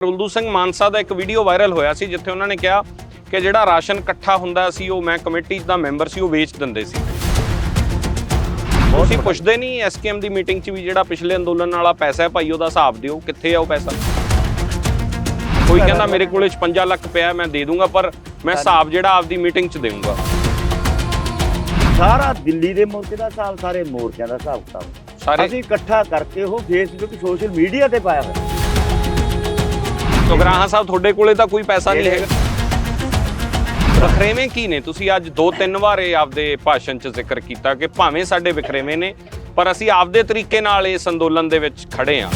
ਉਲਦੂ ਸਿੰਘ ਮਾਨਸਾ ਦਾ ਇੱਕ video viral ਹੋਇਆ ਸੀ ਜਿੱਥੇ ਉਹਨਾਂ ਨੇ ਕਿਹਾ ਕਿ ਜਿਹੜਾ ਰਾਸ਼ਨ ਇਕੱਠਾ ਹੁੰਦਾ ਸੀ ਉਹ ਮੈਂ ਕਮੇਟੀ ਦਾ ਮੈਂਬਰ ਸੀ ਉਹ ਵੇਚ ਦਿੰਦੇ ਸੀ। ਤੁਸੀਂ ਪੁੱਛਦੇ ਨਹੀਂ ਐਸਕੇਐਮ ਦੀ ਮੀਟਿੰਗ 'ਚ ਵੀ ਜਿਹੜਾ ਪਿਛਲੇ ਅੰਦੋਲਨ ਵਾਲਾ ਪੈਸਾ ਹੈ ਭਾਈ ਉਹਦਾ ਹਿਸਾਬ ਦਿਓ ਕਿੱਥੇ ਆ ਉਹ ਪੈਸਾ? ਕੋਈ ਕਹਿੰਦਾ ਮੇਰੇ ਕੋਲੇ 56 ਲੱਖ ਪਿਆ ਮੈਂ ਦੇ ਦੂੰਗਾ ਪਰ ਮੈਂ ਹਿਸਾਬ ਜਿਹੜਾ ਆਪਦੀ ਮੀਟਿੰਗ 'ਚ ਦੇਵਾਂਗਾ ਸਾਰਾ ਦਿੱਲੀ ਦੇ ਮੋਰਚੇ ਦਾ ਹਿਸਾਬ ਸਾਰੇ ਮੋਰਚਿਆਂ ਦਾ ਹਿਸਾਬ ਕਿਤਾਬ ਸਾਰੇ ਅਸੀਂ ਇਕੱਠਾ ਕਰਕੇ ਉਹ ਫੇਸਬੁੱਕ ਸੋਸ਼ਲ ਮੀਡੀਆ ਤੇ ਪਾਇਆ ਹੋਇਆ। ਸੁਗਰਾਹਾਂ ਸਾਹਿਬ ਤੁਹਾਡੇ ਕੋਲੇ ਤਾਂ ਕੋਈ ਪੈਸਾ ਨਹੀਂ ਹੈਗਾ। ਵਖਰੇਵੇਂ ਕੀ ਨੇ? ਤੁਸੀਂ ਅੱਜ ਦੋ ਤਿੰਨ ਵਾਰ ਇਹ ਆਪਦੇ ਭਾਸ਼ਣ 'ਚ ਜ਼ਿਕਰ ਕੀਤਾ ਕਿ ਭਾਵੇਂ ਸਾਡੇ ਵਿਖਰੇਵੇਂ ਨੇ ਪਰ ਅਸੀਂ ਆਪਦੇ ਤਰੀਕੇ ਨਾਲ ਇਸ ਅੰਦੋਲਨ ਦੇ ਵਿੱਚ ਖੜੇ ਹਾਂ।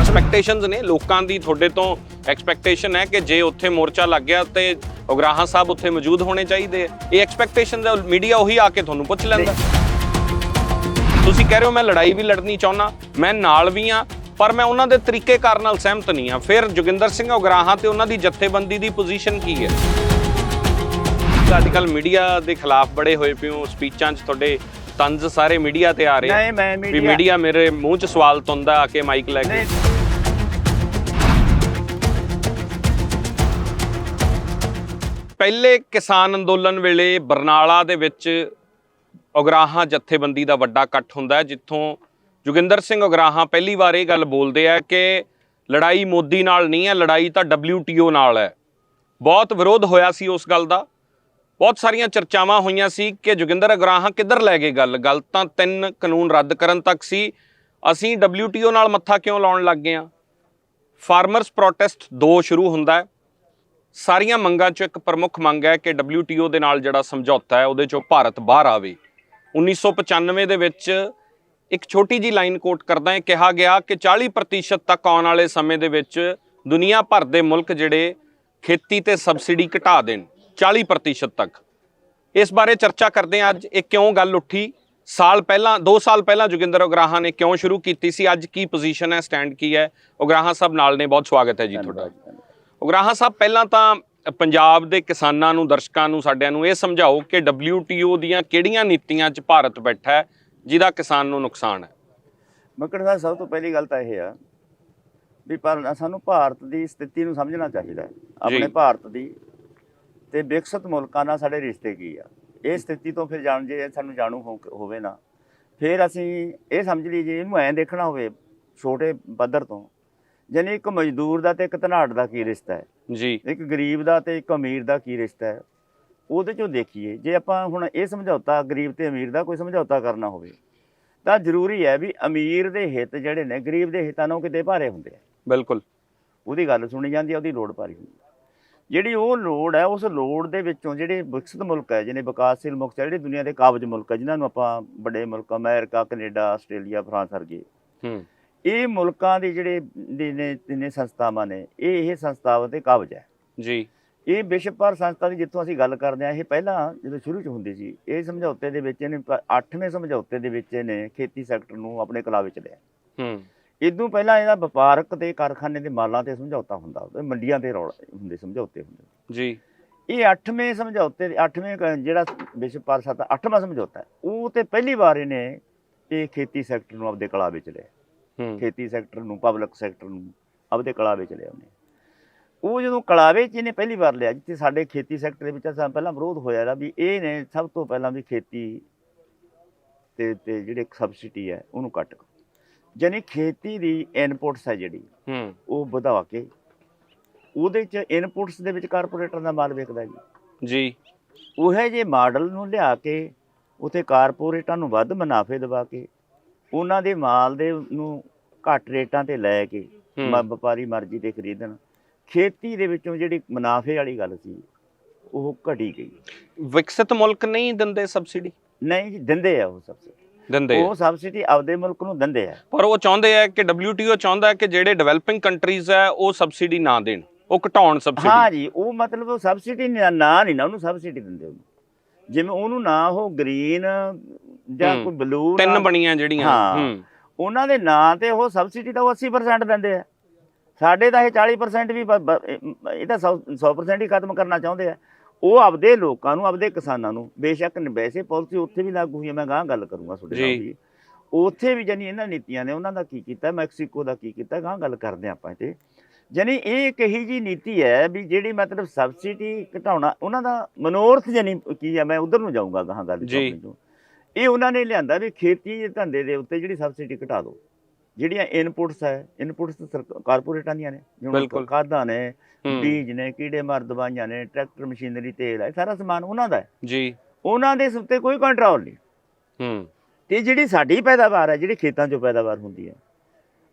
ਐਕਸਪੈਕਟੇਸ਼ਨਸ ਨੇ ਲੋਕਾਂ ਦੀ ਤੁਹਾਡੇ ਤੋਂ ਐਕਸਪੈਕਟੇਸ਼ਨ ਹੈ ਕਿ ਜੇ ਉੱਥੇ ਮੋਰਚਾ ਲੱਗ ਗਿਆ ਤੇ ਉਗਰਾਹਾਂ ਸਾਹਿਬ ਉੱਥੇ ਮੌਜੂਦ ਹੋਣੇ ਚਾਹੀਦੇ ਆ। ਇਹ ਐਕਸਪੈਕਟੇਸ਼ਨ ਦਾ ਮੀਡੀਆ ਉਹੀ ਆ ਕੇ ਤੁਹਾਨੂੰ ਪੁੱਛ ਲੈਂਦਾ। ਤੁਸੀਂ ਕਹਿ ਰਹੇ ਹੋ ਮੈਂ ਲੜਾਈ ਵੀ ਲੜਨੀ ਚਾਹੁੰਦਾ ਮੈਂ ਨਾਲ ਵੀ ਆ ਪਰ ਮੈਂ ਉਹਨਾਂ ਦੇ ਤਰੀਕੇ ਕਾਰ ਨਾਲ ਸਹਿਮਤ ਨਹੀਂ ਆ ਫਿਰ ਜੋਗਿੰਦਰ ਸਿੰਘ ਉਗਰਾਹਾਂ ਤੇ ਉਹਨਾਂ ਦੀ ਜਥੇਬੰਦੀ ਦੀ ਪੋਜੀਸ਼ਨ ਕੀ ਹੈ? ਅੱਜ ਕੱਲ ਮੀਡੀਆ ਦੇ ਖਿਲਾਫ ਬੜੇ ਹੋਏ ਪਿਓ ਸਪੀਚਾਂ 'ਚ ਤੁਹਾਡੇ ਤੰਜ਼ ਸਾਰੇ ਮੀਡੀਆ ਤੇ ਆ ਰਹੇ ਨਹੀਂ ਮੈਂ ਵੀ ਮੀਡੀਆ ਮੀਡੀਆ ਮੇਰੇ ਮੂੰਹ 'ਚ ਸਵਾਲ ਤੁੰਦਾ ਆ ਕੇ ਮਾਈਕ ਲੈ ਕੇ। ਪਹਿਲੇ ਕਿਸਾਨ ਅੰਦੋਲਨ ਵੇਲੇ ਬਰਨਾਲਾ ਦੇ ਵਿੱਚ ਉਗਰਾਹਾਂ ਜਥੇਬੰਦੀ ਦਾ ਵੱਡਾ ਇਕੱਠ ਹੁੰਦਾ ਜਿੱਥੋਂ ਜੋਗਿੰਦਰ ਸਿੰਘ ਉਗਰਾਹਾਂ ਪਹਿਲੀ ਵਾਰ ਇਹ ਗੱਲ ਬੋਲਦੇ ਆ ਕਿ ਲੜਾਈ ਮੋਦੀ ਨਾਲ ਨਹੀਂ ਹੈ, ਲੜਾਈ ਤਾਂ WTO ਨਾਲ ਹੈ। ਬਹੁਤ ਵਿਰੋਧ ਹੋਇਆ ਸੀ ਉਸ ਗੱਲ ਦਾ। ਬਹੁਤ ਸਾਰੀਆਂ ਚਰਚਾਵਾਂ ਹੋਈਆਂ ਸੀ ਕਿ ਜੋਗਿੰਦਰ ਉਗਰਾਹਾਂ ਕਿੱਧਰ ਲੈ ਗਏ ਗੱਲ। ਗੱਲ ਤਾਂ ਤਿੰਨ ਕਾਨੂੰਨ ਰੱਦ ਕਰਨ ਤੱਕ ਸੀ। ਅਸੀਂ WTO ਨਾਲ ਮੱਥਾ ਕਿਉਂ ਲਾਉਣ ਲੱਗ ਗਏ ਆ? ਫਾਰਮਰਸ ਪ੍ਰੋਟੈਸਟ 2 ਸ਼ੁਰੂ ਹੁੰਦਾ ਹੈ। ਸਾਰੀਆਂ ਮੰਗਾਂ 'ਚੋਂ ਇੱਕ ਪ੍ਰਮੁੱਖ ਮੰਗ ਹੈ ਕਿ WTO ਦੇ ਨਾਲ ਜਿਹੜਾ ਸਮਝੌਤਾ ਹੈ, ਉਹਦੇ 'ਚੋਂ ਭਾਰਤ ਬਾਹਰ ਆਵੇ। 1995 ਦੇ ਵਿੱਚ ਇੱਕ ਛੋਟੀ ਜੀ ਲਾਈਨ ਕੋਟ ਕਰਦਾ ਹੈ। ਕਿਹਾ ਗਿਆ ਕਿ 40% ਤੱਕ ਆਉਣ ਵਾਲੇ ਸਮੇਂ ਦੇ ਵਿੱਚ ਦੁਨੀਆ ਭਰ ਦੇ ਮੁਲਕ ਜਿਹੜੇ ਖੇਤੀ ਤੇ ਸਬਸਿਡੀ ਘਟਾ ਦੇਣ 40% ਤੱਕ। ਇਸ ਬਾਰੇ ਚਰਚਾ ਕਰਦੇ ਹਾਂ। ਅੱਜ ਇਹ ਕਿਉਂ ਗੱਲ ਉੱਠੀ? ਸਾਲ ਪਹਿਲਾਂ 2 ਸਾਲ ਪਹਿਲਾਂ ਜੋਗਿੰਦਰ ਉਗਰਾਹਾਂ ਨੇ ਕਿਉਂ ਸ਼ੁਰੂ ਕੀਤੀ ਸੀ? ਅੱਜ ਕੀ ਪੋਜੀਸ਼ਨ ਹੈ? ਸਟੈਂਡ ਕੀ ਹੈ? ਉਗਰਾਹਾਂ ਸਾਹਿਬ ਨਾਲ ਨੇ। ਬਹੁਤ ਸਵਾਗਤ ਹੈ ਜੀ ਤੁਹਾਡਾ। ਉਗਰਾਹਾਂ ਸਾਹਿਬ ਪਹਿਲਾਂ ਤਾਂ ਪੰਜਾਬ ਦੇ ਕਿਸਾਨਾਂ ਨੂੰ ਦਰਸ਼ਕਾਂ ਨੂੰ ਸਾਡਿਆਂ ਨੂੰ ਇਹ ਸਮਝਾਓ ਕਿ WTO ਦੀਆਂ ਕਿਹੜੀਆਂ ਨੀਤੀਆਂ 'ਚ ਭਾਰਤ ਬੈਠਾ ਹੈ? ਜਿਹਦਾ ਕਿਸਾਨ ਨੂੰ ਨੁਕਸਾਨ ਹੈ। ਮੱਕੜ ਦਾ ਸਭ ਤੋਂ ਪਹਿਲੀ ਗੱਲ ਤਾਂ ਇਹ ਆ ਵੀ ਪਰ ਸਾਨੂੰ ਭਾਰਤ ਦੀ ਸਥਿਤੀ ਨੂੰ ਸਮਝਣਾ ਚਾਹੀਦਾ। ਆਪਣੇ ਭਾਰਤ ਦੀ ਤੇ ਵਿਕਸਿਤ ਮੁਲਕਾਂ ਨਾਲ ਸਾਡੇ ਰਿਸ਼ਤੇ ਕੀ ਆ। ਇਹ ਸਥਿਤੀ ਤੋਂ ਫਿਰ ਜਾਣ ਜੇ ਸਾਨੂੰ ਜਾਣੂ ਹੋਵੇ ਨਾ ਫਿਰ ਅਸੀਂ ਇਹ ਸਮਝ ਲਈ ਜੇ ਇਹਨੂੰ ਐਂ ਦੇਖਣਾ ਹੋਵੇ ਛੋਟੇ ਪੱਧਰ ਤੋਂ ਜਾਨੀ ਇੱਕ ਮਜ਼ਦੂਰ ਦਾ ਤੇ ਇੱਕ ਧਨਾੜ ਦਾ ਕੀ ਰਿਸ਼ਤਾ ਹੈ। ਜੀ। ਇੱਕ ਗਰੀਬ ਦਾ ਤੇ ਇੱਕ ਅਮੀਰ ਦਾ ਕੀ ਰਿਸ਼ਤਾ ਹੈ। ਉਹਦੇ ਚੋਂ ਦੇਖੀਏ ਜੇ ਆਪਾਂ ਹੁਣ ਇਹ ਸਮਝੌਤਾ ਗਰੀਬ ਤੇ ਅਮੀਰ ਦਾ ਕੋਈ ਸਮਝੌਤਾ ਕਰਨਾ ਹੋਵੇ ਤਾਂ ਜ਼ਰੂਰੀ ਹੈ ਵੀ ਅਮੀਰ ਦੇ ਹਿੱਤ ਜਿਹੜੇ ਨੇ ਗਰੀਬ ਦੇ ਹਿੱਤਾਂ ਨਾਲੋਂ ਕਿਤੇ ਭਾਰੇ ਹੁੰਦੇ ਆ। ਬਿਲਕੁਲ। ਉਹਦੀ ਗੱਲ ਸੁਣੀ ਜਾਂਦੀ ਹੈ ਉਹਦੀ ਲੋੜ ਭਾਰੀ ਹੁੰਦੀ ਜਿਹੜੀ ਉਹ ਲੋੜ ਹੈ ਉਸ ਲੋੜ ਦੇ ਵਿੱਚੋਂ ਜਿਹੜੇ ਵਿਕਸਿਤ ਮੁਲਕ ਹੈ ਜਿਹਨੇ ਵਿਕਾਸਸ਼ੀਲ ਮੁਲਕ ਹੈ, ਜਿਹੜੇ ਦੁਨੀਆ ਦੇ ਕਾਬਜ ਮੁਲਕ ਹੈ ਜਿਨ੍ਹਾਂ ਨੂੰ ਆਪਾਂ ਵੱਡੇ ਮੁਲਕ ਅਮਰੀਕਾ ਕੈਨੇਡਾ ਆਸਟ੍ਰੇਲੀਆ ਫਰਾਂਸ ਵਰਗੇ ਹੂੰ। ਇਹ ਮੁਲਕਾਂ ਦੇ ਜਿਹੜੇ ਨੇ ਨੇ ਸੰਸਥਾਵਾਂ ਨੇ ਇਹ ਇਹ ਸੰਸਥਾਵਾਂ ਤੇ ਕਾਬਜ ਹੈ। ਜੀ। ਇਹ ਵਿਸ਼ਵ ਭਰ ਸੰਸਥਾ ਦੀ ਜਿੱਥੋਂ ਅਸੀਂ ਗੱਲ ਕਰਦੇ ਆ ਇਹ ਪਹਿਲਾਂ ਜਦੋਂ ਸ਼ੁਰੂ ਚ ਹੁੰਦੀ ਸੀ ਇਹ ਸਮਝੌਤੇ ਦੇ ਵਿੱਚ ਇਹਨੇ 8ਵੇਂ ਸਮਝੌਤੇ ਦੇ ਵਿੱਚ ਇਹਨੇ ਖੇਤੀ ਸੈਕਟਰ ਨੂੰ ਆਪਣੇ ਕਲਾਵੇ ਚ ਲਿਆ। ਹੂੰ। ਇਦੋਂ ਪਹਿਲਾਂ ਇਹਦਾ ਵਪਾਰਕ ਤੇ ਕਾਰਖਾਨੇ ਦੇ ਮਾਲਾਂ ਤੇ ਸਮਝੌਤਾ ਹੁੰਦਾ ਹੁੰਦਾ ਮੰਡੀਆਂ ਤੇ ਰੌਲਾ ਹੁੰਦੇ ਸਮਝੌਤੇ ਹੁੰਦੇ। ਜੀ। ਇਹ 8ਵੇਂ ਸਮਝੌਤੇ ਦੇ 8ਵੇਂ ਕ- ਜਿਹੜਾ ਵਿਸ਼ਵ ਭਰ ਸੰਸਥਾ 8ਵਾਂ ਸਮਝੌਤਾ ਹੈ, ਉਹ ਤੇ ਪਹਿਲੀ ਵਾਰ ਇਹਨੇ ਇਹ ਖੇਤੀ ਸੈਕਟਰ ਨੂੰ ਆਪਦੇ ਕਲਾਵੇ ਚ ਲਿਆ। ਹੂੰ। ਖੇਤੀ ਸੈਕਟਰ ਨੂੰ ਪਬਲਿਕ ਸੈਕਟਰ ਨੂੰ ਆਪਦੇ ਕਲਾਵੇ ਚ ਲਿਆ ਉਹਨੇ। ਉਹ ਜਦੋਂ ਕਲਾਵੇ ਚ ਇਹਨੇ ਪਹਿਲੀ ਵਾਰ ਲਿਆ ਜਿੱਥੇ ਸਾਡੇ ਖੇਤੀ ਸੈਕਟਰ ਦੇ ਵਿੱਚ ਅਸਾਂ ਪਹਿਲਾਂ ਵਿਰੋਧ ਹੋਇਆ ਦਾ ਵੀ ਇਹ ਨੇ ਸਭ ਤੋਂ ਪਹਿਲਾਂ ਵੀ ਖੇਤੀ ਤੇ ਤੇ ਜਿਹੜੇ ਸਬਸਿਡੀ ਹੈ ਉਹਨੂੰ ਕੱਟ ਜਾਨੀ ਖੇਤੀ ਦੀ ਇਨਪੁਟਸ ਹੈ ਜਿਹੜੀ ਹੂੰ। ਉਹ ਵਧਾ ਕੇ ਉਹਦੇ ਚ ਇਨਪੁਟਸ ਦੇ ਵਿੱਚ ਕਾਰਪੋਰੇਟਰ ਦਾ ਮਾਲ ਵਿਕਦਾ ਜੀ। ਜੀ। ਉਹੇ ਜੇ ਮਾਡਲ ਨੂੰ ਲਿਆ ਕੇ ਉਥੇ ਕਾਰਪੋਰੇਟਾਂ ਨੂੰ ਵੱਧ ਮੁਨਾਫੇ ਦਿਵਾ ਕੇ ਉਹਨਾਂ ਦੇ ਮਾਲ ਦੇ ਨੂੰ ਘੱਟ ਰੇਟਾਂ ਤੇ ਲੈ ਕੇ ਹੂੰ। ਵਪਾਰੀ ਮਰਜ਼ੀ ਤੇ ਖਰੀਦਣ। ਖੇਤੀ ਦੇ ਵਿੱਚੋਂ ਜਿਹੜੀ ਮੁਨਾਫੇ ਵਾਲੀ ਗੱਲ ਸੀ ਉਹ ਘਟੀ ਗਈ। ਵਿਕਸਿਤ ਮੁਲਕ ਨਹੀਂ ਦਿੰਦੇ ਸਬਸਿਡੀ? ਨਹੀਂ ਜੀ, ਦਿੰਦੇ ਆ ਉਹ ਸਬਸਿਡੀ। ਦਿੰਦੇ ਆ। ਉਹ ਸਬਸਿਡੀ ਆਪਦੇ ਮੁਲਕ ਨੂੰ ਦਿੰਦੇ ਆ। ਪਰ ਉਹ ਚਾਹੁੰਦੇ ਆ ਕਿ WTO ਚਾਹੁੰਦਾ ਹੈ ਕਿ ਜਿਹੜੇ ਡਿਵੈਲਪਿੰਗ ਕੰਟਰੀਜ਼ ਹੈ ਉਹ ਸਬਸਿਡੀ ਨਾ ਦੇਣ ਉਹ ਘਟਾਉਣ ਹਾਂ ਸਬਸਿਡੀ ਜੀ ਉਹ ਮਤਲਬ ਉਹ ਸਬਸਿਡੀ ਨਾ ਨਾ ਨਹੀਂ ਨਾ ਉਹਨੂੰ ਸਬਸਿਡੀ ਦਿੰਦੇ ਉਹਨੂੰ। ਜਿਵੇਂ ਉਹਨੂੰ ਨਾ ਉਹ ਗ੍ਰੀਨ ਜਾਂ ਹੂੰ। ਕੋਈ ਬਲੂ ਤਿੰਨ ਬਣੀਆਂ ਜਿਹੜੀਆਂ ਹਾਂ। ਹੂੰ। ਉਹਨਾਂ ਦੇ ਨਾਂ ਤੇ ਉਹ ਸਬਸਿਡੀ ਤਾਂ ਉਹ 80% ਦਿੰਦੇ ਆ। ਸਾਡੇ ਤਾਂ ਇਹ 40% ਵੀ ਇਹ ਤਾਂ 100% ਹੀ ਖਤਮ ਕਰਨਾ ਚਾਹੁੰਦੇ ਆ। ਉਹ ਆਪਦੇ ਲੋਕਾਂ ਨੂੰ ਆਪਦੇ ਕਿਸਾਨਾਂ ਨੂੰ ਬੇਸ਼ੱਕ ਵੈਸੇ ਪਾਲਿਸੀ ਉੱਥੇ ਵੀ ਲਾਗੂ ਹੋਈ ਹੈ ਮੈਂ ਗਾਂ ਗੱਲ ਕਰੂੰਗਾ ਤੁਹਾਡੇ ਨਾਲ। ਵੀ। ਉੱਥੇ ਵੀ ਜਾਨੀ ਇਹਨਾਂ ਨੀਤੀਆਂ ਨੇ ਉਹਨਾਂ ਦਾ ਕੀ ਕੀਤਾ ਮੈਕਸੀਕੋ ਦਾ ਕੀ ਕੀਤਾ ਗਾਂ ਗੱਲ ਕਰਦੇ ਆਪਾਂ ਤੇ ਜਾਨੀ ਇਹ ਇੱਕ ਇਹੀ ਜੀ ਨੀਤੀ ਹੈ ਵੀ ਜਿਹੜੀ ਮਤਲਬ ਸਬਸਿਡੀ ਘਟਾਉਣਾ ਉਹਨਾਂ ਦਾ ਮਨੋਰਥ ਜਾਨੀ ਕੀ ਹੈ ਮੈਂ ਉਧਰ ਨੂੰ ਜਾਊਂਗਾ ਗਾਂ ਗੱਲ ਜੀ। ਇਹ ਉਹਨਾਂ ਨੇ ਲਿਆਂਦਾ ਵੀ ਖੇਤੀ ਦੇ ਧੰਦੇ ਦੇ ਉੱਤੇ ਜਿਹੜੀ ਸਬਸਿਡੀ ਘਟਾ ਦਿਓ। ਜਿਹੜੀਆਂ ਇਨਪੁਟਸ ਹੈ ਇਨਪੁਟਸ ਕਾਰਪੋਰੇਟਾਂ ਦੀਆਂ ਨੇ ਜਿਵੇਂ। ਖਾਦਾਂ ਨੇ ਬੀਜ ਨੇ ਕੀੜੇ ਮਾਰ ਦਵਾਈਆਂ ਨੇ ਟਰੈਕਟਰ ਮਸ਼ੀਨਰੀ ਤੇਲ ਹੈ ਸਾਰਾ ਸਮਾਨ ਉਹਨਾਂ ਦਾ ਹੈ। ਜੀ। ਉਹਨਾਂ ਦੇ ਉੱਤੇ ਕੋਈ ਕੰਟਰੋਲ ਨਹੀਂ। ਹੂੰ। ਤੇ ਜਿਹੜੀ ਸਾਡੀ ਪੈਦਾਵਾਰ ਹੈ ਜਿਹੜੀ ਖੇਤਾਂ 'ਚੋਂ ਪੈਦਾਵਾਰ ਹੁੰਦੀ ਹੈ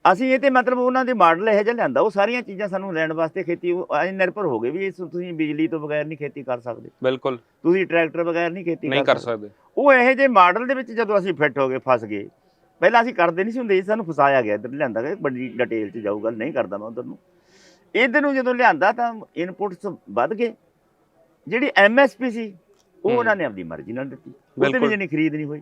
ਅਸੀਂ ਇਹ ਤੇ ਮਤਲਬ ਉਹਨਾਂ ਦੇ ਮਾਡਲ ਇਹੋ ਜਿਹਾ ਲਿਆਂਦਾ ਉਹ ਸਾਰੀਆਂ ਚੀਜ਼ਾਂ ਸਾਨੂੰ ਲੈਣ ਵਾਸਤੇ ਖੇਤੀ ਨਿਰਭਰ ਹੋ ਗਏ ਵੀ ਇਸ ਤੁਸੀਂ ਬਿਜਲੀ ਤੋਂ ਬਗੈਰ ਨਹੀਂ ਖੇਤੀ ਕਰ ਸਕਦੇ। ਬਿਲਕੁਲ। ਤੁਸੀਂ ਟਰੈਕਟਰ ਬਗੈਰ ਨਹੀਂ ਖੇਤੀ ਨਹੀਂ ਕਰ ਸਕਦੇ। ਉਹ ਇਹੋ ਜਿਹੇ ਮਾਡਲ ਦੇ ਵਿੱਚ ਜਦੋਂ ਅਸੀਂ ਫਿੱਟ ਹੋ ਗਏ ਫਸ ਗਏ ਪਹਿਲਾਂ ਅਸੀਂ ਕਰਦੇ ਨਹੀਂ ਸੀ ਹੁੰਦੇ ਸਾਨੂੰ ਫਸਾਇਆ ਗਿਆ ਇੱਧਰ ਲਿਆਂਦਾ ਗਿਆ ਬੜੀ ਡਿਟੇਲ 'ਚ ਜਾਊਗਾ ਨਹੀਂ ਕਰਦਾ ਮੈਂ ਉਧਰ ਨੂੰ। ਇੱਧਰ ਨੂੰ ਜਦੋਂ ਲਿਆਂਦਾ ਤਾਂ ਇਨਪੁਟਸ ਵੱਧ ਗਏ। ਜਿਹੜੀ ਐਮਐਸਪੀ ਸੀ ਉਹ। ਉਹਨਾਂ ਨੇ ਆਪਣੀ ਮਰਜ਼ੀ ਨਾਲ ਦਿੱਤੀ। ਉਹਦੇ। ਵਿੱਚ ਨਹੀਂ ਖਰੀਦ ਨਹੀਂ ਹੋਈ।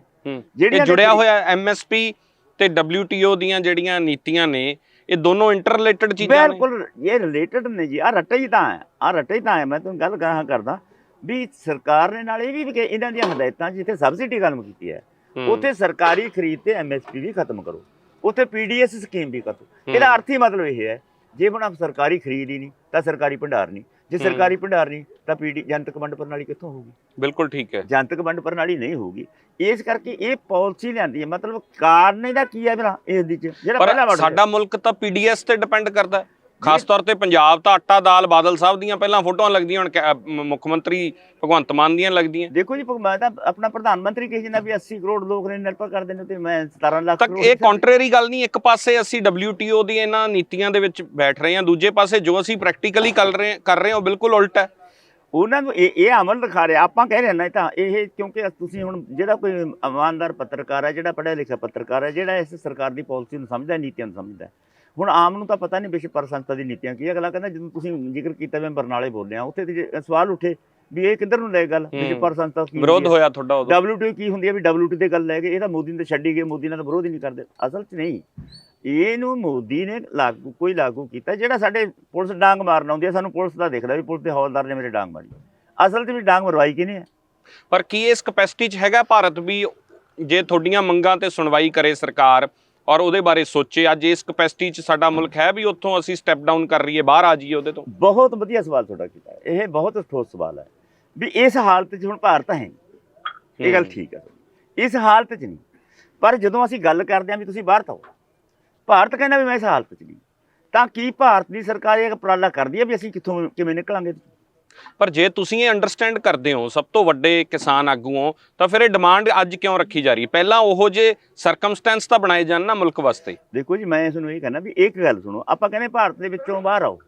ਜਿਹੜੀਆਂ ਜੁੜਿਆ ਹੋਇਆ ਐਮਐਸਪੀ ਤੇ WTO ਦੀਆਂ ਜਿਹੜੀਆਂ ਨੀਤੀਆਂ ਨੇ ਇਹ ਦੋਨੋਂ ਇੰਟਰਲੇਟਡ ਚੀਜ਼ਾਂ ਨੇ? ਬਿਲਕੁਲ ਇਹ ਰਿਲੇਟਡ ਨੇ ਜੀ। ਆ ਰੱਟੇ ਹੀ ਤਾਂ ਆ ਰੱਟੇ ਹੀ ਤਾਂ ਮੈਂ ਤੁਹਾਨੂੰ ਗੱਲ ਕਰਾਂ ਕਰਦਾ ਵੀ ਸਰਕਾਰ ਨੇ ਨਾਲ ਇਹ ਵੀ ਕਿ ਇਹਨਾਂ ਦੀਆਂ ਹਦਾਇਤਾਂ ਜਿੱਥੇ ਸਬਸਿਡੀ ਖਤਮ ਕੀਤੀ ਹੂੰ, ਉੱਥੇ ਸਰਕਾਰੀ ਖਰੀਦ ਤੇ ਐਮਐਸਪੀ ਵੀ ਖਤਮ ਕਰੋ। ਉੱਥੇ ਪੀਡੀਐਸ ਸਕੀਮ ਵੀ ਕਰੋ ਇਹਦਾ ਅਰਥ ਹੀ ਮਤਲਬ ਇਹ ਹੈ ਜੇ ਆਪ ਸਰਕਾਰੀ ਖਰੀਦ ਹੀ ਨਹੀਂ ਤਾਂ ਸਰਕਾਰੀ ਭੰਡਾਰ ਨਹੀਂ। ਜੇ। ਸਰਕਾਰੀ ਭੰਡਾਰ ਨਹੀਂ ਤਾਂ ਪੀਡੀ ਜਨਤਕ ਵੰਡ ਪ੍ਰਣਾਲੀ ਕਿੱਥੋਂ ਹੋਊਗੀ? ਬਿਲਕੁਲ ਠੀਕ ਹੈ। ਜਨਤਕ ਵੰਡ ਪ੍ਰਣਾਲੀ ਨਹੀਂ ਹੋਊਗੀ। ਇਸ ਕਰਕੇ ਇਹ ਪਾਲਿਸੀ ਲਿਆਂਦੀ ਹੈ। ਮਤਲਬ ਕਾਰਨ ਇਹਦਾ ਕੀ ਹੈ ਮੇਰਾ ਇਸ ਦੀ ਚ ਜਿਹੜਾ ਪਹਿਲਾ ਸਾਡਾ ਮੁਲਕ ਤਾਂ ਪੀਡੀਐਸ ਤੇ ਡਿਪੈਂਡ ਕਰਦਾ ਹੈ। ਖਾਸ ਤੌਰ ਤੇ ਪੰਜਾਬ ਤਾਂ ਆਟਾ ਦਾਲ ਬਾਦਲ ਸਾਹਿਬ ਦੀਆਂ ਪਹਿਲਾਂ ਫੋਟੋਆਂ ਲੱਗਦੀਆਂ ਹੁਣ ਮੁੱਖ ਮੰਤਰੀ ਭਗਵੰਤ ਮਾਨ ਦੀਆਂ ਲੱਗਦੀਆਂ। ਦੇਖੋ ਜੀ ਮੈਂ ਤਾਂ ਆਪਣਾ ਪ੍ਰਧਾਨ ਮੰਤਰੀ ਕਹੀ ਜਾਂਦਾ ਵੀ 80 ਕਰੋੜ ਲੋਕ ਨੇ ਨਿਰਭਰ ਕਰਦੇ ਨੇ ਤੇ ਮੈਂ 17 ਲੱਖ ਤਾਂ ਕਰੋੜ ਇਹ ਕੰਟਰਰੀ ਗੱਲ ਨਹੀਂ ਇੱਕ ਪਾਸੇ ਅਸੀਂ WTO ਦੀ ਇਹਨਾਂ ਨੀਤੀਆਂ ਦੇ ਵਿੱਚ ਬੈਠ ਰਹੇ ਹਾਂ ਦੂਜੇ ਪਾਸੇ ਜੋ ਅਸੀਂ ਪ੍ਰੈਕਟੀਕਲੀ ਕਰ ਰਹੇ ਕਰ ਰਹੇ ਹਾਂ ਉਹ ਬਿਲਕੁਲ ਉਲਟ ਹੈ। ਉਹਨਾਂ ਨੂੰ ਇਹ ਇਹ ਅਮਲ ਦਿਖਾ ਰਿਹਾ ਆਪਾਂ ਕਹਿ ਰਹੇ ਨਾ ਤਾਂ ਇਹ ਕਿਉਂਕਿ ਤੁਸੀਂ ਹੁਣ ਜਿਹੜਾ ਕੋਈ ਇਮਾਨਦਾਰ ਪੱਤਰਕਾਰ ਹੈ ਜਿਹੜਾ ਪੜ੍ਹਿਆ ਲਿਖਿਆ ਪੱਤਰਕਾਰ ਹੈ ਜਿਹੜਾ ਇਸ ਸਰਕਾਰ ਦੀ ਪਾਲਿਸੀ ਨੂੰ ਸਮਝਦਾ ਨੀਤੀਆਂ ਨੂੰ ਸਮਝਦਾ ਹੁਣ ਆਮ ਨੂੰ ਤਾਂ ਪਤਾ ਨਹੀਂ ਵਿਸ਼ਵ ਪਰ ਸੰਸਥਾ ਦੀ ਨੀਤੀਆਂ ਕੀ। ਅਗਲਾ ਕਹਿੰਦਾ ਜਦੋਂ ਤੁਸੀਂ ਜ਼ਿਕਰ ਕੀਤਾ ਮੈਂ ਬਰਨਾਲੇ ਬੋਲਿਆ ਉੱਥੇ ਤੇ ਸਵਾਲ ਉੱਠੇ ਵੀ ਇਹ ਕਿੱਧਰ ਨੂੰ ਲੈ ਗੱਲ? ਵਿਸ਼ਵ ਪਰ ਸੰਸਥਾ ਕੀ ਵਿਰੋਧ ਹੋਇਆ ਤੁਹਾਡਾ ਉਦੋਂ? WTO ਕੀ ਹੁੰਦੀ ਹੈ ਵੀ WTO ਤੇ ਗੱਲ ਲੈ ਕੇ ਇਹ ਤਾਂ ਮੋਦੀ ਨੇ ਛੱਡੀ ਗਏ ਮੋਦੀ ਨਾਲ ਤਾਂ ਵਿਰੋਧ ਹੀ ਨਹੀਂ ਕਰਦੇ। ਅਸਲ 'ਚ ਨਹੀਂ। ਇਹਨੂੰ ਮੋਦੀ ਨੇ ਲਾਗੂ ਕੋਈ ਲਾਗੂ ਕੀਤਾ ਜਿਹੜਾ ਸਾਡੇ ਪੁਲਿਸ ਡਾਂਗ ਮਾਰਨ ਆਉਂਦੀ ਹੈ ਸਾਨੂੰ ਪੁਲਿਸ ਦਾ ਦਿਖਦਾ ਵੀ ਪੁਲਿਸ ਦੇ ਹੌਲਦਾਰ ਨੇ ਮੇਰੇ ਡਾਂਗ ਮਾਰੀ। ਅਸਲ 'ਚ ਵੀ ਡਾਂਗ ਮਰਵਾਈ ਕਿਹਨੇ ਹੈ ਪਰ ਕੀ ਇਸ ਕਪੈਸਿਟੀ 'ਚ ਹੈਗਾ ਭਾਰਤ ਵੀ ਜੇ ਤੁਹਾਡੀਆਂ ਮੰਗਾਂ ਤੇ ਸੁਣਵਾਈ ਕਰੇ ਸਰਕਾਰ ਔਰ ਉਹਦੇ ਬਾਰੇ ਸੋਚੇ। ਅੱਜ ਇਸ ਕਪੈਸਿਟੀ 'ਚ ਸਾਡਾ ਮੁਲਕ ਹੈ ਵੀ ਉੱਥੋਂ ਅਸੀਂ ਸਟੈਪ ਡਾਊਨ ਕਰ ਰਹੀਏ ਬਾਹਰ ਆ ਜਾਈਏ ਉਹਦੇ ਤੋਂ। ਬਹੁਤ ਵਧੀਆ ਸਵਾਲ ਤੁਹਾਡਾ ਕੀਤਾ ਇਹ ਬਹੁਤ ਠੋਸ ਸਵਾਲ ਹੈ ਵੀ ਇਸ ਹਾਲਤ 'ਚ ਹੁਣ ਭਾਰਤ ਹੈ। ਇਹ ਗੱਲ। ਠੀਕ ਹੈ ਇਸ ਹਾਲਤ 'ਚ ਨਹੀਂ। ਪਰ ਜਦੋਂ ਅਸੀਂ ਗੱਲ ਕਰਦੇ ਹਾਂ ਵੀ ਤੁਸੀਂ ਬਾਹਰ ਤੋਂ ਭਾਰਤ ਕਹਿੰਦਾ ਵੀ ਮੈਂ ਇਸ ਹਾਲਤ 'ਚ ਨਹੀਂ। ਤਾਂ ਕੀ ਭਾਰਤ ਦੀ ਸਰਕਾਰ ਇਹ ਉਪਰਾਲਾ ਕਰਦੀ ਹੈ ਵੀ ਅਸੀਂ ਕਿੱਥੋਂ ਕਿਵੇਂ ਨਿਕਲਾਂਗੇ? ਪਰ ਜੇ ਤੁਸੀਂ ਇਹ ਅੰਡਰਸਟੈਂਡ ਕਰਦੇ ਹੋ ਸਭ ਤੋਂ ਵੱਡੇ ਕਿਸਾਨ ਆਗੂ ਹੋ ਤਾਂ ਫਿਰ ਇਹ ਡਿਮਾਂਡ ਅੱਜ ਕਿਉਂ ਰੱਖੀ ਜਾ ਰਹੀ ਹੈ? ਪਹਿਲਾਂ ਉਹੋ ਜੇ ਸਰਕਮਸਟੈਂਸ ਤਾਂ ਬਣਾਏ ਜਾਣ ਨਾ ਮੁਲਕ ਵਾਸਤੇ। ਦੇਖੋ ਜੀ ਮੈਂ ਤੁਹਾਨੂੰ ਇਹ ਕਹਿੰਦਾ ਵੀ ਇੱਕ ਗੱਲ ਸੁਣੋ ਆਪਾਂ ਕਹਿੰਦੇ ਭਾਰਤ ਦੇ ਵਿੱਚੋਂ ਬਾਹਰ ਆਓ।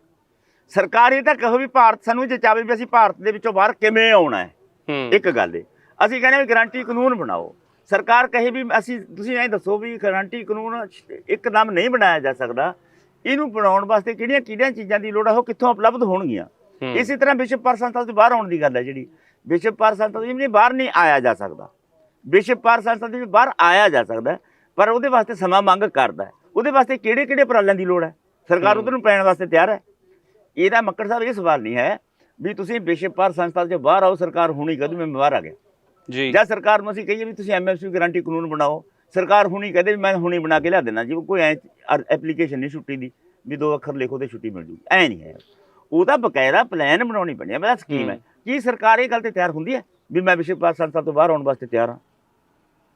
ਸਰਕਾਰ ਇਹ ਤਾਂ ਕਹੋ ਵੀ ਭਾਰਤ ਸਾਨੂੰ ਜੇ ਚਾਹੇ ਵੀ ਅਸੀਂ ਭਾਰਤ ਦੇ ਵਿੱਚੋਂ ਬਾਹਰ ਕਿਵੇਂ ਆਉਣਾ ਹੈ। ਹੂੰ। ਇੱਕ ਗੱਲ ਏ ਅਸੀਂ ਕਹਿੰਦੇ ਵੀ ਗਾਰੰਟੀ ਕਾਨੂੰਨ ਬਣਾਓ। ਸਰਕਾਰ ਕਹੇ ਵੀ ਅਸੀਂ ਤੁਸੀਂ ਐਂ ਦੱਸੋ ਵੀ ਗਾਰੰਟੀ ਕਾਨੂੰਨ ਇੱਕਦਮ ਨਹੀਂ ਬਣਾਇਆ ਜਾ ਸਕਦਾ। ਇਹਨੂੰ ਬਣਾਉਣ ਵਾਸਤੇ ਕਿਹੜੀਆਂ ਕਿਹੜੀਆਂ ਚੀਜ਼ਾਂ ਦੀ ਲੋੜ ਹੈ ਉਹ ਕਿੱਥੋਂ ਉਪਲਬਧ ਹੋਣਗੀਆਂ? ਹੂੰ। ਇਸੇ ਤਰ੍ਹਾਂ ਵਿਸ਼ਵ ਪਰ ਸੰਸਥਾ ਤੋਂ ਬਾਹਰ ਆਉਣ ਦੀ ਗੱਲ ਹੈ ਜਿਹੜੀ। ਵਿਸ਼ਵ ਪਰ ਸੰਸਥਾ ਤੋਂ ਵੀ ਬਾਹਰ ਨਹੀਂ ਆਇਆ ਜਾ ਸਕਦਾ। ਵਿਸ਼ਵ ਪਰ ਸੰਸਥਾ ਤੋਂ ਬਾਹਰ ਆਇਆ ਜਾ ਸਕਦਾ ਪਰ ਉਹਦੇ ਵਾਸਤੇ ਸਮਾਂ ਮੰਗ ਕਰਦਾ। ਉਹਦੇ ਵਾਸਤੇ ਕਿਹੜੇ ਕਿਹੜੇ ਉਪਰਾਲਿਆਂ ਦੀ ਲੋੜ ਹੈ? ਸਰਕਾਰ। ਉਧਰ ਨੂੰ ਪੈਣ ਵਾਸਤੇ ਤਿਆਰ ਹੈ? ਇਹਦਾ ਮੱਕੜ ਸਾਹਿਬ ਇਹ ਸਵਾਲ ਨਹੀਂ ਹੈ ਵੀ ਤੁਸੀਂ ਵਿਸ਼ਵ ਪਰ ਸੰਸਥਾ ਤੋਂ ਬਾਹਰ ਆਓ ਸਰਕਾਰ ਹੁਣੀ ਕਦੋਂ ਮੈਂ ਬਾਹਰ ਆ ਗਿਆ। ਜੀ। ਜਾਂ ਸਰਕਾਰ ਨੂੰ ਅਸੀਂ ਕਹੀਏ ਵੀ ਤੁਸੀਂ ਐਮਐਸਪੀ ਗਾਰੰਟੀ ਕਾਨੂੰਨ ਬਣਾਓ। ਸਰਕਾਰ ਹੁਣੀ ਕਹਦੇ ਵੀ ਮੈਂ ਹੁਣੀ ਬਣਾ ਕੇ ਲਿਆ ਦੇਣਾ ਜੀ ਕੋਈ ਐ ਐਪਲੀਕੇਸ਼ਨ ਨਹੀਂ ਛੁੱਟੀ ਦੀ ਵੀ ਦੋ ਅੱਖਰ ਲਿਖੋ ਤੇ ਛੁੱਟੀ ਮਿਲ ਜੂਗੀ। ਐ ਨਹੀਂ ਹੈ। ਉਹਦਾ ਬਕਾਇਦਾ ਪਲਾਨ ਬਣਾਉਣੀ ਪੈਣੀ ਹੈ ਮੇਰਾ ਸਕੀਮ ਹੈ ਕੀ ਸਰਕਾਰ ਇਹ ਗੱਲ ਤੇ ਤਿਆਰ ਹੁੰਦੀ ਹੈ ਵੀ ਮੈਂ ਵਿਸ਼ਵ ਪਾਸ ਸੰਸਥਾ ਤੋਂ ਬਾਹਰ ਆਉਣ ਵਾਸਤੇ ਤਿਆਰ ਹਾਂ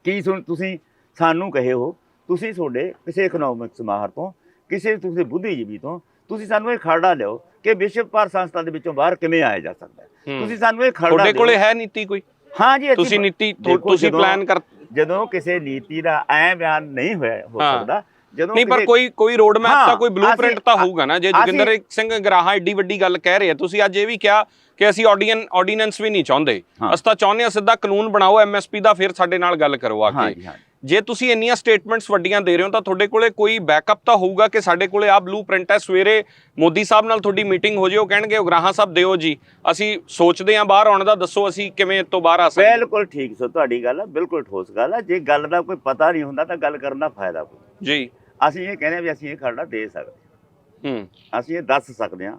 ਕੀ ਤੁਸੀਂ ਸਾਨੂੰ ਕਹੇ ਹੋ ਤੁਸੀਂ ਤੁਹਾਡੇ ਕਿਸੇ ਇਕਨੋਮਿਕਸ ਮਾਹਰ ਤੋਂ ਕਿਸੇ ਤੁਸੀਂ ਬੁੱਧੀਜੀਵੀ ਤੋਂ ਤੁਸੀਂ ਸਾਨੂੰ ਇਹ ਖਰੜਾ ਲਿਓ ਕਿ ਵਿਸ਼ਵ ਪਰ ਸੰਸਥਾ ਦੇ ਵਿੱਚੋਂ ਬਾਹਰ ਕਿਵੇਂ ਆਇਆ ਜਾ ਸਕਦਾ ਹੈ। ਤੁਸੀਂ ਸਾਨੂੰ ਇਹ ਖਰੜਾ ਤੁਹਾਡੇ। ਕੋਲੇ ਹੈ ਨੀਤੀ ਕੋਈ ਹਾਂ ਜੀ ਤੁਸੀਂ ਨੀਤੀ ਤੁਸੀਂ ਪਲਾਨ ਕਰ ਜਦੋਂ ਕਿਸੇ ਨੀਤੀ ਦਾ ਐ ਬਿਆਨ ਨਹੀਂ ਹੋਇਆ ਹਾਂ। ਸਕਦਾ ਜਦੋਂ ਨਹੀਂ ਪਰ ਕੋਈ ਕੋਈ ਰੋਡ ਮੈਪ ਤਾਂ ਕੋਈ ਬਲੂਪ੍ਰਿੰਟ ਤਾਂ ਹੋਊਗਾ ਨਾ ਜੇ ਜੋਗਿੰਦਰ ਸਿੰਘ ਗਰਾਹਾਂ ਏਡੀ ਵੱਡੀ ਗੱਲ ਕਹਿ ਰਹੇ ਆ ਤੁਸੀਂ ਅੱਜ ਇਹ ਵੀ ਕਿਹਾ ਕਿ ਅਸੀਂ ਆਰਡੀਨ ਆਰਡੀਨੈਂਸ ਵੀ ਨਹੀਂ ਚਾਹੁੰਦੇ। ਅਸੀਂ ਤਾਂ ਚਾਹੁੰਦੇ ਆ ਸਿੱਧਾ ਕਾਨੂੰਨ ਬਣਾਓ ਐਮਐਸਪੀ ਦਾ ਫਿਰ ਸਾਡੇ ਨਾਲ ਗੱਲ ਕਰੋ ਆ ਕੇ। ਜੀ ਤੁਸੀਂ ਇੰਨੀਆਂ ਸਟੇਟਮੈਂਟਸ ਵੱਡੀਆਂ ਦੇ ਰਹੇ ਹੋ ਤਾਂ ਤੁਹਾਡੇ ਕੋਲੇ ਕੋਈ ਬੈਕਅਪ ਤਾਂ ਹੋਊਗਾ ਕਿ ਸਾਡੇ ਕੋਲੇ ਆ ਬਲੂਪ੍ਰਿੰਟ ਹੈ? ਸਵੇਰੇ ਮੋਦੀ ਸਾਹਿਬ ਨਾਲ ਤੁਹਾਡੀ ਮੀਟਿੰਗ ਹੋ ਜੇ ਉਹ ਕਹਿਣਗੇ ਉਗਰਾਹਾਂ ਸਾਹਿਬ ਦਿਓ ਜੀ। ਅਸੀਂ ਸੋਚਦੇ ਹਾਂ ਬਾਹਰ ਆਉਣ ਦਾ ਦੱਸੋ ਅਸੀਂ ਕਿਵੇਂ ਤੋਂ ਬਾਹਰ ਆ ਸਕਦੇ ਬਿਲਕੁਲ ਠੀਕ ਸੋ ਤੁਹਾਡੀ ਗੱਲ ਹੈ ਬਿਲਕੁਲ ਠੋਸ ਗੱਲ ਹੈ ਜੇ ਗੱਲ ਦਾ ਕੋਈ ਪਤਾ ਨਹੀਂ ਹੁੰਦਾ ਤਾਂ ਗੱਲ ਕਰਨ ਦਾ ਫਾਇਦਾ ਕੋਈ ਜੀ। ਅਸੀਂ ਇਹ ਕਹਿੰਦੇ ਵੀ ਅਸੀਂ ਇਹ ਖਰੜਾ ਦੇ ਸਕਦੇ ਹੂੰ। ਅਸੀਂ ਇਹ ਦੱਸ ਸਕਦੇ ਹਾਂ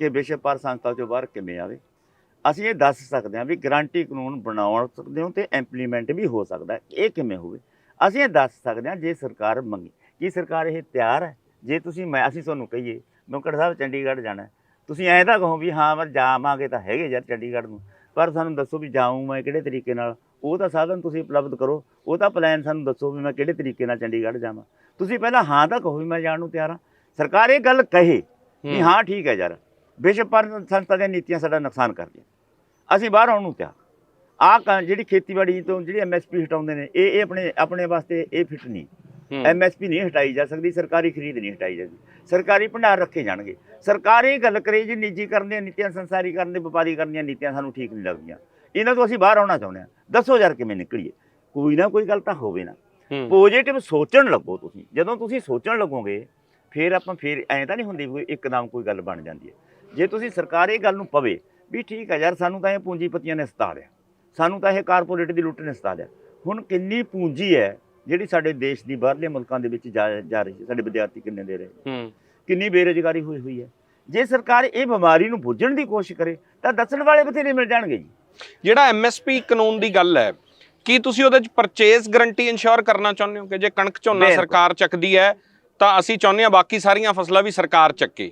ਕਿ ਵਿਸ਼ਵ ਪਰ ਸੰਸਥਾ ਚੋਂ ਬਾਹਰ ਕਿਵੇਂ ਆਵੇ। ਅਸੀਂ ਇਹ ਦੱਸ ਸਕਦੇ ਹਾਂ ਵੀ ਗਾਰੰਟੀ ਕਾਨੂੰਨ ਬਣਾਉਣ ਸਕਦੇ ਹੋ ਤੇ ਇੰਪਲੀਮੈਂਟ ਵੀ ਹੋ ਸਕਦਾ ਹੈ। ਇਹ ਕਿਵੇਂ ਹੋਵੇ? ਅਸੀਂ ਇਹ ਦੱਸ ਸਕਦੇ ਹਾਂ ਜੇ ਸਰਕਾਰ ਮੰਗੀ ਕੀ ਸਰਕਾਰ ਇਹ ਤਿਆਰ ਹੈ? ਜੇ ਤੁਸੀਂ ਮੈਂ ਅਸੀਂ ਤੁਹਾਨੂੰ ਕਹੀਏ ਨੌਕਰ ਸਾਹਿਬ ਚੰਡੀਗੜ੍ਹ ਜਾਣਾ ਤੁਸੀਂ ਐਂ ਤਾਂ ਕਹੋ ਵੀ ਹਾਂ ਮੈਂ ਜਾਵਾਂਗੇ ਤਾਂ ਹੈਗੇ ਯਾਰ ਚੰਡੀਗੜ੍ਹ ਨੂੰ। ਪਰ ਸਾਨੂੰ ਦੱਸੋ ਵੀ ਜਾਊਂ ਮੈਂ ਕਿਹੜੇ ਤਰੀਕੇ ਨਾਲ? ਉਹ ਤਾਂ ਸਾਧਨ ਤੁਸੀਂ ਉਪਲਬਧ ਕਰੋ। ਉਹ ਤਾਂ ਪਲਾਨ ਸਾਨੂੰ ਦੱਸੋ ਵੀ ਮੈਂ ਕਿਹੜੇ ਤਰੀਕੇ ਨਾਲ ਚੰਡੀਗੜ੍ਹ ਜਾਵਾਂ। ਤੁਸੀਂ ਪਹਿਲਾਂ ਹਾਂ ਤਾਂ ਕਹੋ ਵੀ ਮੈਂ ਜਾਣ ਨੂੰ ਤਿਆਰ ਹਾਂ। ਸਰਕਾਰ ਇਹ ਗੱਲ ਕਹੇ ਵੀ ਹਾਂ। ਠੀਕ ਹੈ ਯਾਰ। ਬੇਸ਼ੱਕ ਪਰ ਸੰਸਥਾ ਦੀਆਂ ਨੀਤੀਆਂ ਸਾਡਾ ਨੁਕਸਾਨ ਕਰਦੀਆਂ। ਅਸੀਂ ਬਾਹਰ ਆਉਣ ਨੂੰ ਤਿਆਰ। ਆਹ ਜਿਹੜੀ ਖੇਤੀਬਾੜੀ ਤੋਂ ਜਿਹੜੀ ਐਮਐਸਪੀ ਹਟਾਉਂਦੇ ਨੇ ਇਹ ਇਹ ਆਪਣੇ ਆਪਣੇ ਵਾਸਤੇ ਇਹ ਫਿੱਟ ਨਹੀਂ। ਐਮਐਸਪੀ ਨਹੀਂ ਹਟਾਈ ਜਾ ਸਕਦੀ ਸਰਕਾਰੀ ਖਰੀਦ ਨਹੀਂ ਹਟਾਈ ਜਾਂਦੀ ਸਰਕਾਰੀ ਭੰਡਾਰ ਰੱਖੇ ਜਾਣਗੇ। ਸਰਕਾਰ ਇਹ ਗੱਲ ਕਰੇ ਜੀ ਨਿੱਜੀਕਰਨ ਦੀਆਂ ਨੀਤੀਆਂ ਸੰਸਾਰੀਕਰਨ ਦੇ ਵਪਾਰੀਕਰਨ ਦੀਆਂ ਨੀਤੀਆਂ ਸਾਨੂੰ ਠੀਕ ਨਹੀਂ ਲੱਗਦੀਆਂ। ਇਹਨਾਂ ਤੋਂ ਅਸੀਂ ਬਾਹਰ ਆਉਣਾ ਚਾਹੁੰਦੇ ਹਾਂ। ਦੱਸੋ ਯਾਰ ਕਿਵੇਂ ਨਿਕਲੀਏ। ਕੋਈ ਨਾ ਕੋਈ ਗੱਲ ਤਾਂ ਹੋਵੇ ਨਾ। ਪੋਜੀਟਿਵ ਸੋਚਣ ਲੱਗੋ ਤੁਸੀਂ। ਜਦੋਂ ਤੁਸੀਂ ਸੋਚਣ ਲੱਗੋਗੇ ਫਿਰ ਆਪਾਂ ਫਿਰ ਐਂ ਤਾਂ ਨਹੀਂ ਹੁੰਦੀ ਵੀ ਇੱਕਦਮ ਕੋਈ ਗੱਲ ਬਣ ਜਾਂਦੀ ਹੈ। ਜੇ ਤੁਸੀਂ ਸਰਕਾਰ ਇਹ ਗੱਲ ਨੂੰ ਪਵੇ ਵੀ ਠੀਕ ਹੈ ਯਾਰ ਸਾਨੂੰ ਤਾਂ ਇਹ ਪੂੰਜੀਪਤੀਆਂ ਨੇ ਸਤਾ ਲਿਆ। ਸਾਨੂੰ ਤਾਂ ਇਹ ਕਾਰਪੋਰੇਟ ਦੀ ਲੁੱਟ ਨੇ ਸਤਾ ਲਿਆ। ਹੁਣ ਕਿੰਨੀ ਪੂੰਜੀ ਹੈ ਜਿਹੜੀ ਸਾਡੇ ਦੇਸ਼ ਦੀ ਬਾਹਰਲੇ ਮੁਲਕਾਂ ਦੇ ਵਿੱਚ ਜਾ ਜਾ ਰਹੀ ਹੈ? ਸਾਡੇ ਵਿਦਿਆਰਥੀ ਕਿੰਨੇ ਦੇ ਰਹੇ? ਹੂੰ। ਕਿੰਨੀ ਬੇਰੁਜ਼ਗਾਰੀ ਹੋਈ ਹੋਈ ਹੈ? ਜੇ ਸਰਕਾਰ ਇਹ ਬਿਮਾਰੀ ਨੂੰ ਬੁੱਝਣ ਦੀ ਕੋਸ਼ਿਸ਼ ਕਰੇ ਤਾਂ ਦੱਸਣ ਵਾਲੇ ਬਥੇਰੇ ਮਿਲ ਜਾਣਗੇ ਜੀ। ਜਿਹੜਾ ਐਮਐਸਪੀ ਕਾਨੂੰਨ ਦੀ ਗੱਲ ਹੈ ਕੀ ਤੁਸੀਂ ਉਹਦੇ ਚ ਪਰਚੇਸ ਗਰੰਟੀ ਇਨਸ਼ੋਰ ਕਰਨਾ ਚਾਹੁੰਦੇ ਹੋ ਕਿ ਜੇ ਕਣਕ ਝੋਨਾ ਸਰਕਾਰ ਚੱਕਦੀ ਹੈ ਤਾਂ ਅਸੀਂ ਚਾਹੁੰਦੇ ਹਾਂ ਬਾਕੀ ਸਾਰੀਆਂ ਫਸਲਾਂ ਵੀ ਸਰਕਾਰ ਚੱਕੇ?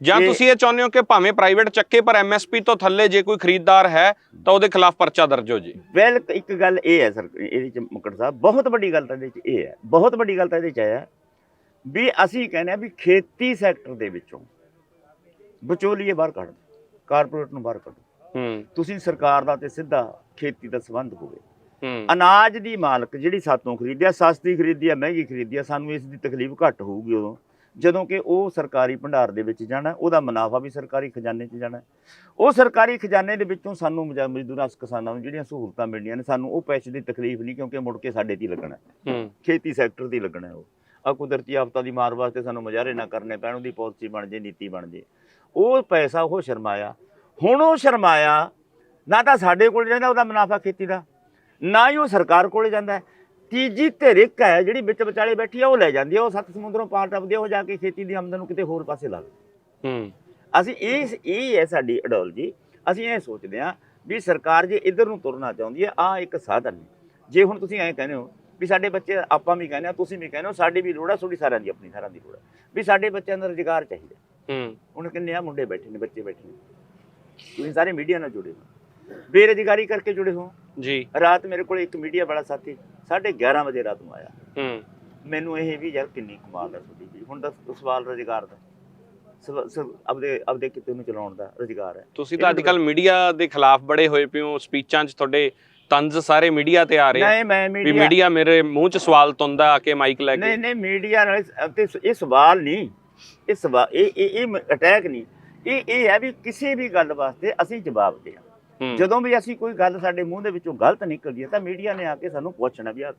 ਜਾਂ ਤੁਸੀਂ ਇਹ ਚਾਹੁੰਦੇ ਹੋ ਕਿ ਭਾਵੇਂ ਪ੍ਰਾਈਵੇਟ ਚੱਕੇ ਪਰ ਐਮਐਸਪੀ ਤੋਂ ਥੱਲੇ ਜੇ ਕੋਈ ਖਰੀਦਦਾਰ ਹੈ ਤਾਂ ਉਹਦੇ ਖਿਲਾਫ ਪਰਚਾ ਦਰਜ ਹੋ ਜੇ। ਵੈਲ ਇੱਕ ਗੱਲ ਇਹ ਹੈ ਸਰ ਇਹਦੇ ਚ ਮੁਕੜ ਸਾਹਿਬ ਬਹੁਤ ਵੱਡੀ ਗੱਲ ਤਾਂ ਇਹਦੇ ਚ ਇਹ ਹੈ ਬਹੁਤ ਵੱਡੀ ਗੱਲ ਤਾਂ ਇਹਦੇ ਚ ਹੈ ਵੀ ਅਸੀਂ ਕਹਿੰਦੇ ਆ ਵੀ ਖੇਤੀ ਸੈਕਟਰ ਦੇ ਵਿੱਚੋਂ ਵਿਚੋਲੀਏ ਬਾਹਰ ਕੱਢ ਕਾਰਪੋਰੇਟ ਨੂੰ ਬਾਹਰ ਕੱਢੋ ਹੂੰ। ਤੁਸੀਂ ਸਰਕਾਰ ਦਾ ਤੇ ਸਿੱਧਾ ਖੇਤੀ ਦਾ ਸੰਬੰਧ ਹੋਵੇ। ਹੂੰ। ਅਨਾਜ ਦੀ ਮਾਲਕ ਜਿਹੜੀ ਸਾਤੋਂ ਖਰੀਦਿਆ ਸਸਤੀ ਖਰੀਦੀ ਆ ਮਹਿੰਗੀ ਖਰੀਦੀ ਆ ਸਾਨੂੰ ਇਸ ਦੀ ਤਕਲੀਫ ਘੱਟ ਹੋਊਗੀ ਉਦੋਂ। ਜਦੋਂ ਕਿ ਉਹ ਸਰਕਾਰੀ ਭੰਡਾਰ ਦੇ ਵਿੱਚ ਜਾਣਾ ਉਹਦਾ ਮੁਨਾਫਾ ਵੀ ਸਰਕਾਰੀ ਖਜ਼ਾਨੇ 'ਚ ਜਾਣਾ। ਉਹ ਸਰਕਾਰੀ ਖਜ਼ਾਨੇ ਦੇ ਵਿੱਚੋਂ ਸਾਨੂੰ ਮਜ਼ਾ- ਮਜ਼ਦੂਰਾਂ ਕਿਸਾਨਾਂ ਨੂੰ ਜਿਹੜੀਆਂ ਸਹੂਲਤਾਂ ਮਿਲਣੀਆਂ ਨੇ ਸਾਨੂੰ ਉਹ ਪੈਸੇ ਦੀ ਤਕਲੀਫ ਨਹੀਂ ਕਿਉਂਕਿ ਮੁੜ ਕੇ ਸਾਡੇ 'ਤੇ ਲੱਗਣਾ। ਖੇਤੀ ਸੈਕਟਰ ਦੀ ਲੱਗਣਾ ਉਹ। ਆ ਕੁਦਰਤੀ ਆਫਤਾਂ ਦੀ ਮਾਰ ਵਾਸਤੇ ਸਾਨੂੰ ਮੁਜ਼ਾਹਰੇ ਨਾ ਕਰਨੇ ਪੈਣ ਉਹਦੀ ਪਾਲਿਸੀ ਬਣ ਜੇ ਨੀਤੀ ਬਣ ਜੇ। ਉਹ ਪੈਸਾ ਉਹ ਸ਼ਰਮਾਇਆ। ਹੁਣ ਉਹ ਸ਼ਰਮਾਇਆ ਨਾ ਤਾਂ ਸਾਡੇ ਕੋਲ ਜਾਂਦਾ ਉਹਦਾ ਮੁਨਾਫਾ ਖੇਤੀ ਦਾ ਨਾ ਹੀ ਉਹ ਸਰਕਾਰ ਕੋਲੇ ਜਾਂਦਾ। ਤੀਜੀ ਧਿਰ ਇੱਕ ਹੈ ਜਿਹੜੀ ਵਿੱਚ ਵਿਚਾਲੇ ਬੈਠੀ ਆ ਉਹ ਲੈ ਜਾਂਦੀ ਆ ਉਹ ਸੱਤ ਸਮੁੰਦਰੋਂ ਪਾਰ ਟੱਪਦੀ ਆ ਉਹ ਜਾ ਕੇ ਖੇਤੀ ਦੀ ਆਮਦਨ ਨੂੰ ਕਿਤੇ ਹੋਰ ਪਾਸੇ ਲਾ ਦਿੰਦੀ ਹੂੰ। ਅਸੀਂ ਇਹ ਇਹ ਹੈ ਸਾਡੀ ਅਡੋਲਜੀ ਅਸੀਂ ਇਹ ਸੋਚਦੇ ਹਾਂ ਵੀ ਸਰਕਾਰ ਜੇ ਇੱਧਰ ਨੂੰ ਤੁਰਨਾ ਚਾਹੁੰਦੀ ਹੈ ਆ ਇੱਕ ਸਾਧਨ ਨੇ ਜੇ ਹੁਣ ਤੁਸੀਂ ਐਂ ਕਹਿੰਦੇ ਹੋ ਵੀ ਸਾਡੇ ਬੱਚੇ ਆਪਾਂ ਵੀ ਕਹਿੰਦੇ ਆ ਤੁਸੀਂ ਵੀ ਕਹਿੰਦੇ ਹੋ ਸਾਡੀ ਵੀ ਲੋੜ ਆ ਤੁਹਾਡੀ ਸਾਰਿਆਂ ਦੀ ਆਪਣੀ ਸਾਰਿਆਂ ਦੀ ਲੋੜ ਆ। ਵੀ ਸਾਡੇ ਬੱਚਿਆਂ ਦਾ ਰੁਜ਼ਗਾਰ ਚਾਹੀਦਾ। ਹੂੰ। ਹੁਣ ਕਿੰਨੇ ਆ ਮੁੰਡੇ ਬੈਠੇ ਨੇ ਬੱਚੇ ਬੈਠੇ ਨੇ। ਤੁਸੀਂ ਸਾਰੇ ਮੀਡੀਆ ਨਾਲ ਜੁੜੇ ਹੋ। ਬੇਰੁਜ਼ਗਾਰੀ ਕਰਕੇ ਜੁੜੇ ਹੋ। ਜੀ। ਰਾਤ ਮੇਰੇ ਕੋਲ ਇੱਕ ਮੀਡੀਆ ਵਾਲਾ ਸਾਥੀ 11:30 ਵਜੇ ਰਾਤ ਨੂੰ ਆਇਆ। ਹੂੰ। ਮੈਨੂੰ ਇਹ ਵੀ ਯਾਰ ਕਿੰਨੀ ਕਮਾਲ ਹੈ ਤੁਹਾਡੀ ਜੀ ਹੁਣ ਦਾ ਸਵਾਲ ਰੁਜ਼ਗਾਰ ਦਾ। ਆਪਦੇ ਆਪਦੇ ਕਿਤੇ ਨੂੰ ਚਲਾਉਣ ਦਾ ਰੁਜ਼ਗਾਰ ਹੈ। ਤੁਸੀਂ ਤਾਂ ਅੱਜ ਕੱਲ ਮੀਡੀਆ ਦੇ ਖਿਲਾਫ ਬੜੇ ਹੋਏ ਹੋ। ਸਪੀਚਾਂ 'ਚ ਤੁਹਾਡੇ ਤੰਜ਼ ਸਾਰੇ ਮੀਡੀਆ ਤੇ ਆ ਰਹੇ ਆ। ਨਹੀਂ ਮੈਂ ਵੀ ਮੀਡੀਆ ਮੀਡੀਆ ਮੇਰੇ ਮੂੰਹ 'ਚ ਸਵਾਲ ਤੁੰਦਾ ਆ ਕੇ ਮਾਈਕ ਲੈ ਕੇ। ਨਹੀਂ ਨਹੀਂ ਮੀਡੀਆ ਨਾਲ ਤੇ ਇਹ ਸਵਾਲ ਨਹੀਂ। ਇਹ ਸਵਾਲ ਇਹ ਇਹ ਅਟੈਕ ਨਹੀਂ। ਇਹ ਇਹ ਹੈ ਵੀ ਕਿਸੇ ਵੀ ਗੱਲ ਵਾਸਤੇ ਅਸੀਂ ਜਵਾਬ ਦੇ ਹੂੰ। ਜਦੋਂ ਵੀ ਅਸੀਂ ਕੋਈ ਗੱਲ ਸਾਡੇ ਮੂੰਹ ਦੇ ਵਿੱਚੋਂ ਗਲਤ ਨਿਕਲਦੀ ਹੈ ਤਾਂ ਮੀਡੀਆ ਨੇ ਆ ਕੇ ਸਾਨੂੰ ਪੁੱਛਣਾ ਵੀ ਆ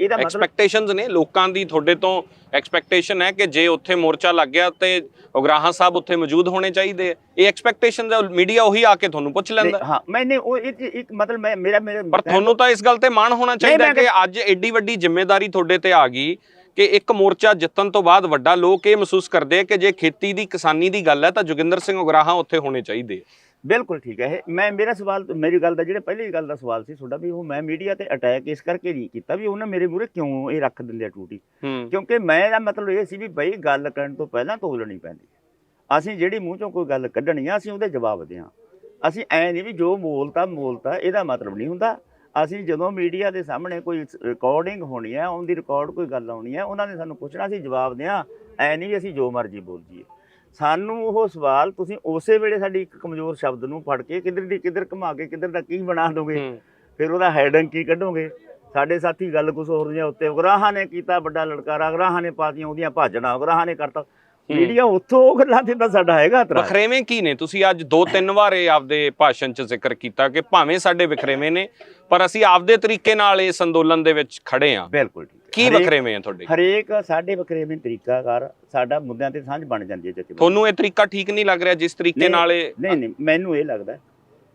ਇਹਦਾ ਮਤਲਬ ਐਕਸਪੈਕਟੇਸ਼ਨਸ ਨੇ ਲੋਕਾਂ ਦੀ ਤੁਹਾਡੇ ਤੋਂ ਐਕਸਪੈਕਟੇਸ਼ਨ ਹੈ ਕਿ ਜੇ ਉੱਥੇ ਮੋਰਚਾ ਲੱਗ ਗਿਆ ਤੇ ਉਗਰਾਹਾਂ ਸਾਹਿਬ ਉੱਥੇ ਮੌਜੂਦ ਹੋਣੇ ਚਾਹੀਦੇ। ਇਹ ਐਕਸਪੈਕਟੇਸ਼ਨਸ ਹੈ ਮੀਡੀਆ ਉਹੀ ਆ ਕੇ ਤੁਹਾਨੂੰ ਪੁੱਛ ਲੈਂਦਾ ਹਾਂ ਮੈਨੇ ਉਹ ਇੱਕ ਮਤਲਬ ਮੈਂ ਮੇਰਾ ਮੇਰਾ ਪਰ ਤੁਹਾਨੂੰ ਤਾਂ ਇਸ ਗੱਲ ਤੇ ਮਾਣ ਹੋਣਾ ਚਾਹੀਦਾ ਕਿ ਅੱਜ ਐਡੀ ਵੱਡੀ ਜ਼ਿੰਮੇਵਾਰੀ ਤੁਹਾਡੇ ਤੇ ਆ ਗਈ ਕਿ ਇੱਕ ਮੋਰਚਾ ਜਿੱਤਣ ਤੋਂ ਬਾਅਦ ਵੱਡਾ ਲੋਕ ਇਹ ਮਹਿਸੂਸ ਕਰਦੇ ਆ ਕਿ ਜੇ ਖੇਤੀ ਦੀ ਕਿਸਾਨੀ ਦੀ ਗੱਲ ਹੈ ਤਾਂ ਜੋਗਿੰਦਰ ਸਿੰਘ ਉਗਰਾਹਾਂ ਉੱਥੇ ਹੋਣੇ ਚਾਹੀਦੇ। ਬਿਲਕੁਲ ਠੀਕ ਹੈ। ਇਹ ਮੈਂ ਮੇਰਾ ਸਵਾਲ ਮੇਰੀ ਗੱਲ ਦਾ ਜਿਹੜਾ ਪਹਿਲੀ ਗੱਲ ਦਾ ਸਵਾਲ ਸੀ ਤੁਹਾਡਾ ਵੀ ਉਹ ਮੈਂ ਮੀਡੀਆ ਤੇ ਅਟੈਕ ਇਸ ਕਰਕੇ ਨਹੀਂ ਕੀਤਾ ਵੀ ਉਹਨਾਂ ਮੇਰੇ ਮੂਹਰੇ ਕਿਉਂ ਇਹ ਰੱਖ ਦਿੰਦੇ ਆ ਟੂਟੀ? ਕਿਉਂਕਿ ਮੈਂ ਦਾ ਮਤਲਬ ਇਹ ਸੀ ਵੀ ਬਈ ਗੱਲ ਕਰਨ ਤੋਂ ਪਹਿਲਾਂ ਤੋਲਣੀ ਪੈਂਦੀ ਅਸੀਂ ਜਿਹੜੀ ਮੂੰਹ ਚੋਂ ਕੋਈ ਗੱਲ ਕੱਢਣੀ ਆ ਅਸੀਂ ਉਹਦੇ ਜਵਾਬ ਦਿਆਂ ਅਸੀਂ ਐ ਨਹੀਂ ਵੀ ਜੋ ਬੋਲਤਾ ਬੋਲਤਾ ਇਹਦਾ ਮਤਲਬ ਨਹੀਂ ਹੁੰਦਾ। ਅਸੀਂ ਜਦੋਂ ਮੀਡੀਆ ਦੇ ਸਾਹਮਣੇ ਕੋਈ ਰਿਕਾਰਡਿੰਗ ਹੋਣੀ ਹੈ ਉਹਦੀ ਰਿਕਾਰਡ ਕੋਈ ਗੱਲ ਆਉਣੀ ਹੈ ਉਹਨਾਂ ਨੇ ਸਾਨੂੰ ਪੁੱਛਣਾ ਅਸੀਂ ਜਵਾਬ ਦਿਆਂ ਐ ਨਹੀਂ ਵੀ ਅਸੀਂ ਜੋ ਮਰਜ਼ੀ ਬੋਲ ਜੀਏ ਸਾਨੂੰ ਉਹ ਸਵਾਲ ਤੁਸੀਂ ਉਸੇ ਵੇਲੇ ਸਾਡੀ ਇੱਕ ਕਮਜ਼ੋਰ ਸ਼ਬਦ ਨੂੰ ਫੜ ਕੇ ਕਿੱਧਰ ਦੀ ਕਿੱਧਰ ਘੁਮਾ ਕੇ ਕਿੱਧਰ ਦਾ ਕੀ ਬਣਾ ਦੋਗੇ? ਫਿਰ ਉਹਦਾ ਹੈਡਿੰਗ ਕੀ ਕੱਢੋਗੇ। ਸਾਡੇ ਸਾਥੀ ਗੱਲ ਕੁਛ ਹੋਰ ਦੀਆਂ ਉੱਤੇ ਉਗਰਾਹਾਂ ਨੇ ਕੀਤਾ ਵੱਡਾ ਲਲਕਾਰਾ ਉਗਰਾਹਾਂ ਨੇ ਪਾਤੀਆਂ ਉਹਦੀਆਂ ਭਾਜਣਾ ਉਗਰਾਹਾਂ ਨੇ ਕਰਤਾ। ਮੀਡੀਆ ਉੱਥੋਂ ਉਹ ਗੱਲਾਂ ਤੇ ਤਾਂ ਸਾਡਾ ਹੈਗਾ ਤਰਾ ਵਖਰੇਵੇਂ ਕੀ ਨੇ? ਤੁਸੀਂ ਅੱਜ ਦੋ ਤਿੰਨ ਵਾਰ ਆਪਦੇ ਭਾਸ਼ਣ 'ਚ ਜ਼ਿਕਰ ਕੀਤਾ ਕਿ ਭਾਵੇਂ ਸਾਡੇ ਵਖਰੇਵੇਂ ਨੇ ਪਰ ਅਸੀਂ ਆਪਦੇ ਤਰੀਕੇ ਨਾਲ ਇਸ ਅੰਦੋਲਨ ਦੇ ਵਿੱਚ ਖੜੇ ਆ ਬਿਲਕੁਲ ਠੀਕ ਕੀ ਵਖਰੇਵੇਂ ਆ ਤੁਹਾਡੇ? ਹਰੇਕ ਸਾਡੇ ਵਖਰੇਵੇਂ ਤਰੀਕਾਕਾਰ ਸਾਡਾ ਮੁੱਦਿਆਂ ਤੇ ਸਾਂਝ ਬਣ ਜਾਂਦੀ ਹੈ ਜੱਜ ਤੁਹਾਨੂੰ ਇਹ ਤਰੀਕਾ ਠੀਕ ਨਹੀਂ ਲੱਗ ਰਿਹਾ ਜਿਸ ਤਰੀਕੇ ਨਾਲ ਇਹ ਨਹੀਂ ਨਹੀਂ ਮੈਨੂੰ ਇਹ ਲੱਗਦਾ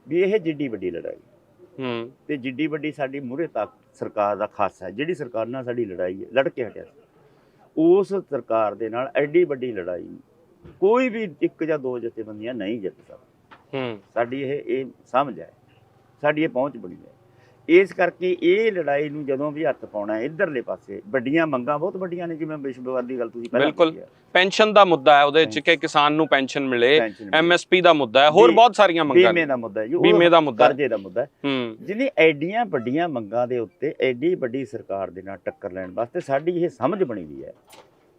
ਵੀ ਇਹ ਜਿੱਡੀ ਵੱਡੀ ਲੜਾਈ ਹੂੰ। ਤੇ ਜਿੱਡੀ ਵੱਡੀ ਸਾਡੀ ਮੂਹਰੇ ਤੱਕ ਸਰਕਾਰ ਦਾ ਖਾਸਾ ਹੈ ਜਿਹੜੀ ਸਰਕਾਰ ਨਾਲ ਸਾਡੀ ਲੜਾਈ ਹੈ ਲੜ ਕੇ ਹਟਿਆ। ਉਸ ਸਰਕਾਰ ਦੇ ਨਾਲ ਐਡੀ ਵੱਡੀ ਲੜਾਈ ਕੋਈ ਵੀ ਇੱਕ ਜਾਂ ਦੋ ਜਥੇਬੰਦੀਆਂ ਨਹੀਂ ਜਿੱਤ ਸਕਦਾ ਹੂੰ। ਸਾਡੀ ਇਹ ਇਹ ਸਮਝ ਹੈ। ਸਾਡੀ ਇਹ ਪਹੁੰਚ ਬਣੀ ਹੈ। ਇਸ ਕਰਕੇ ਇਹ ਲੜਾਈ ਨੂੰ ਜਦੋਂ ਵੀ ਹੱਥ ਪਾਉਣਾ ਹੈ ਇਧਰਲੇ ਪਾਸੇ ਵੱਡੀਆਂ ਮੰਗਾਂ ਬਹੁਤ ਵੱਡੀਆਂ ਨੇ ਜਿਵੇਂ ਵਿਸ਼ਵਵਾਦ ਦੀ ਗੱਲ ਤੁਸੀਂ ਪਹਿਲਾਂ ਬਿਲਕੁਲ। ਕੀਤੀ ਹੈ। ਪੈਨਸ਼ਨ ਦਾ ਮੁੱਦਾ ਹੈ ਉਹਦੇ ਵਿੱਚ ਕਿ ਕਿਸਾਨ ਨੂੰ ਪੈਨਸ਼ਨ ਮਿਲੇ। ਐਮਐਸਪੀ ਦਾ ਮੁੱਦਾ ਹੈ ਹੋਰ ਬਹੁਤ ਸਾਰੀਆਂ ਮੰਗਾਂ ਬੀਮੇ ਦਾ ਮੁੱਦਾ ਹੈ ਬੀਮੇ ਦਾ ਮੁੱਦਾ। ਕਰਜ਼ੇ ਦਾ ਮੁੱਦਾ ਜਿਹਨੇ ਐਡੀਆਂ ਵੱਡੀਆਂ ਮੰਗਾਂ ਦੇ ਉੱਤੇ ਐਡੀ ਵੱਡੀ ਸਰਕਾਰ ਦੇ ਨਾਲ ਟੱਕਰ ਲੈਣ ਵਾਸਤੇ ਸਾਡੀ ਇਹ ਸਮਝ ਬਣੀ ਹੋਈ ਹੈ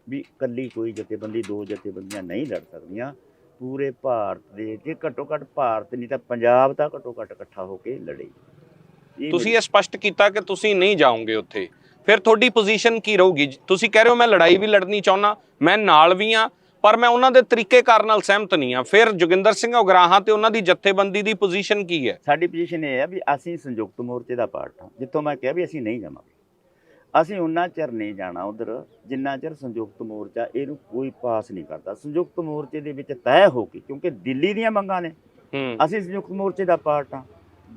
ਵੀ ਕੱਲੀ ਕੋਈ ਜਥੇਬੰਦੀ ਦੋ ਜਥੇਬੰਦੀਆਂ ਨਹੀਂ ਲੜ ਸਕਦੀਆਂ ਪੂਰੇ ਭਾਰਤ ਦੇ ਜੇ ਘੱਟੋ ਘੱਟ ਭਾਰਤ ਨਹੀਂ ਤਾਂ ਪੰਜਾਬ ਤਾਂ ਘੱਟੋ ਘੱਟ ਇਕੱਠਾ ਹੋ ਕੇ ਲੜੇ ਤੁਸੀਂ ਇਹ ਸਪਸ਼ਟ ਕੀਤਾ ਕਿ ਤੁਸੀਂ ਨਹੀਂ ਜਾਓਗੇ ਉੱਥੇ। ਫਿਰ ਤੁਹਾਡੀ ਪੋਜੀਸ਼ਨ ਕੀ ਰਹੂਗੀ? ਤੁਸੀਂ ਕਹਿ ਰਹੇ ਹੋ ਮੈਂ ਲੜਾਈ ਵੀ ਲੜਨੀ ਚਾਹੁੰਦਾ ਮੈਂ ਨਾਲ ਵੀ ਆ ਪਰ ਮੈਂ ਉਹਨਾਂ ਦੇ ਤਰੀਕੇਕਾਰ ਨਾਲ ਸਹਿਮਤ ਨਹੀਂ ਆ ਫਿਰ ਜੋਗਿੰਦਰ ਸਿੰਘ ਉਗਰਾਹਾਂ ਤੇ ਉਹਨਾਂ ਦੀ ਜਥੇਬੰਦੀ ਦੀ ਪੋਜੀਸ਼ਨ ਕੀ ਹੈ? ਸਾਡੀ ਪੋਜੀਸ਼ਨ ਇਹ ਹੈ ਵੀ ਅਸੀਂ ਸੰਯੁਕਤ ਮੋਰਚੇ ਦਾ ਪਾਰਟ ਹਾਂ ਜਿੱਥੋਂ ਮੈਂ ਕਿਹਾ ਵੀ ਅਸੀਂ ਨਹੀਂ ਜਾਵਾਂਗੇ। ਅਸੀਂ ਉਹਨਾਂ ਚਿਰ ਨਹੀਂ ਜਾਣਾ ਉਧਰ ਜਿੰਨਾ ਚਿਰ ਸੰਯੁਕਤ ਮੋਰਚਾ ਇਹਨੂੰ ਕੋਈ ਪਾਸ ਨਹੀਂ ਕਰਦਾ। ਸੰਯੁਕਤ ਮੋਰਚੇ ਦੇ ਵਿੱਚ ਤੈਅ ਹੋ ਕੇ ਕਿਉਂਕਿ ਦਿੱਲੀ ਦੀਆਂ ਮੰਗਾਂ ਨੇ। ਅਸੀਂ ਸੰਯੁਕਤ ਮੋਰਚੇ ਦਾ ਪਾਰਟ ਹਾਂ।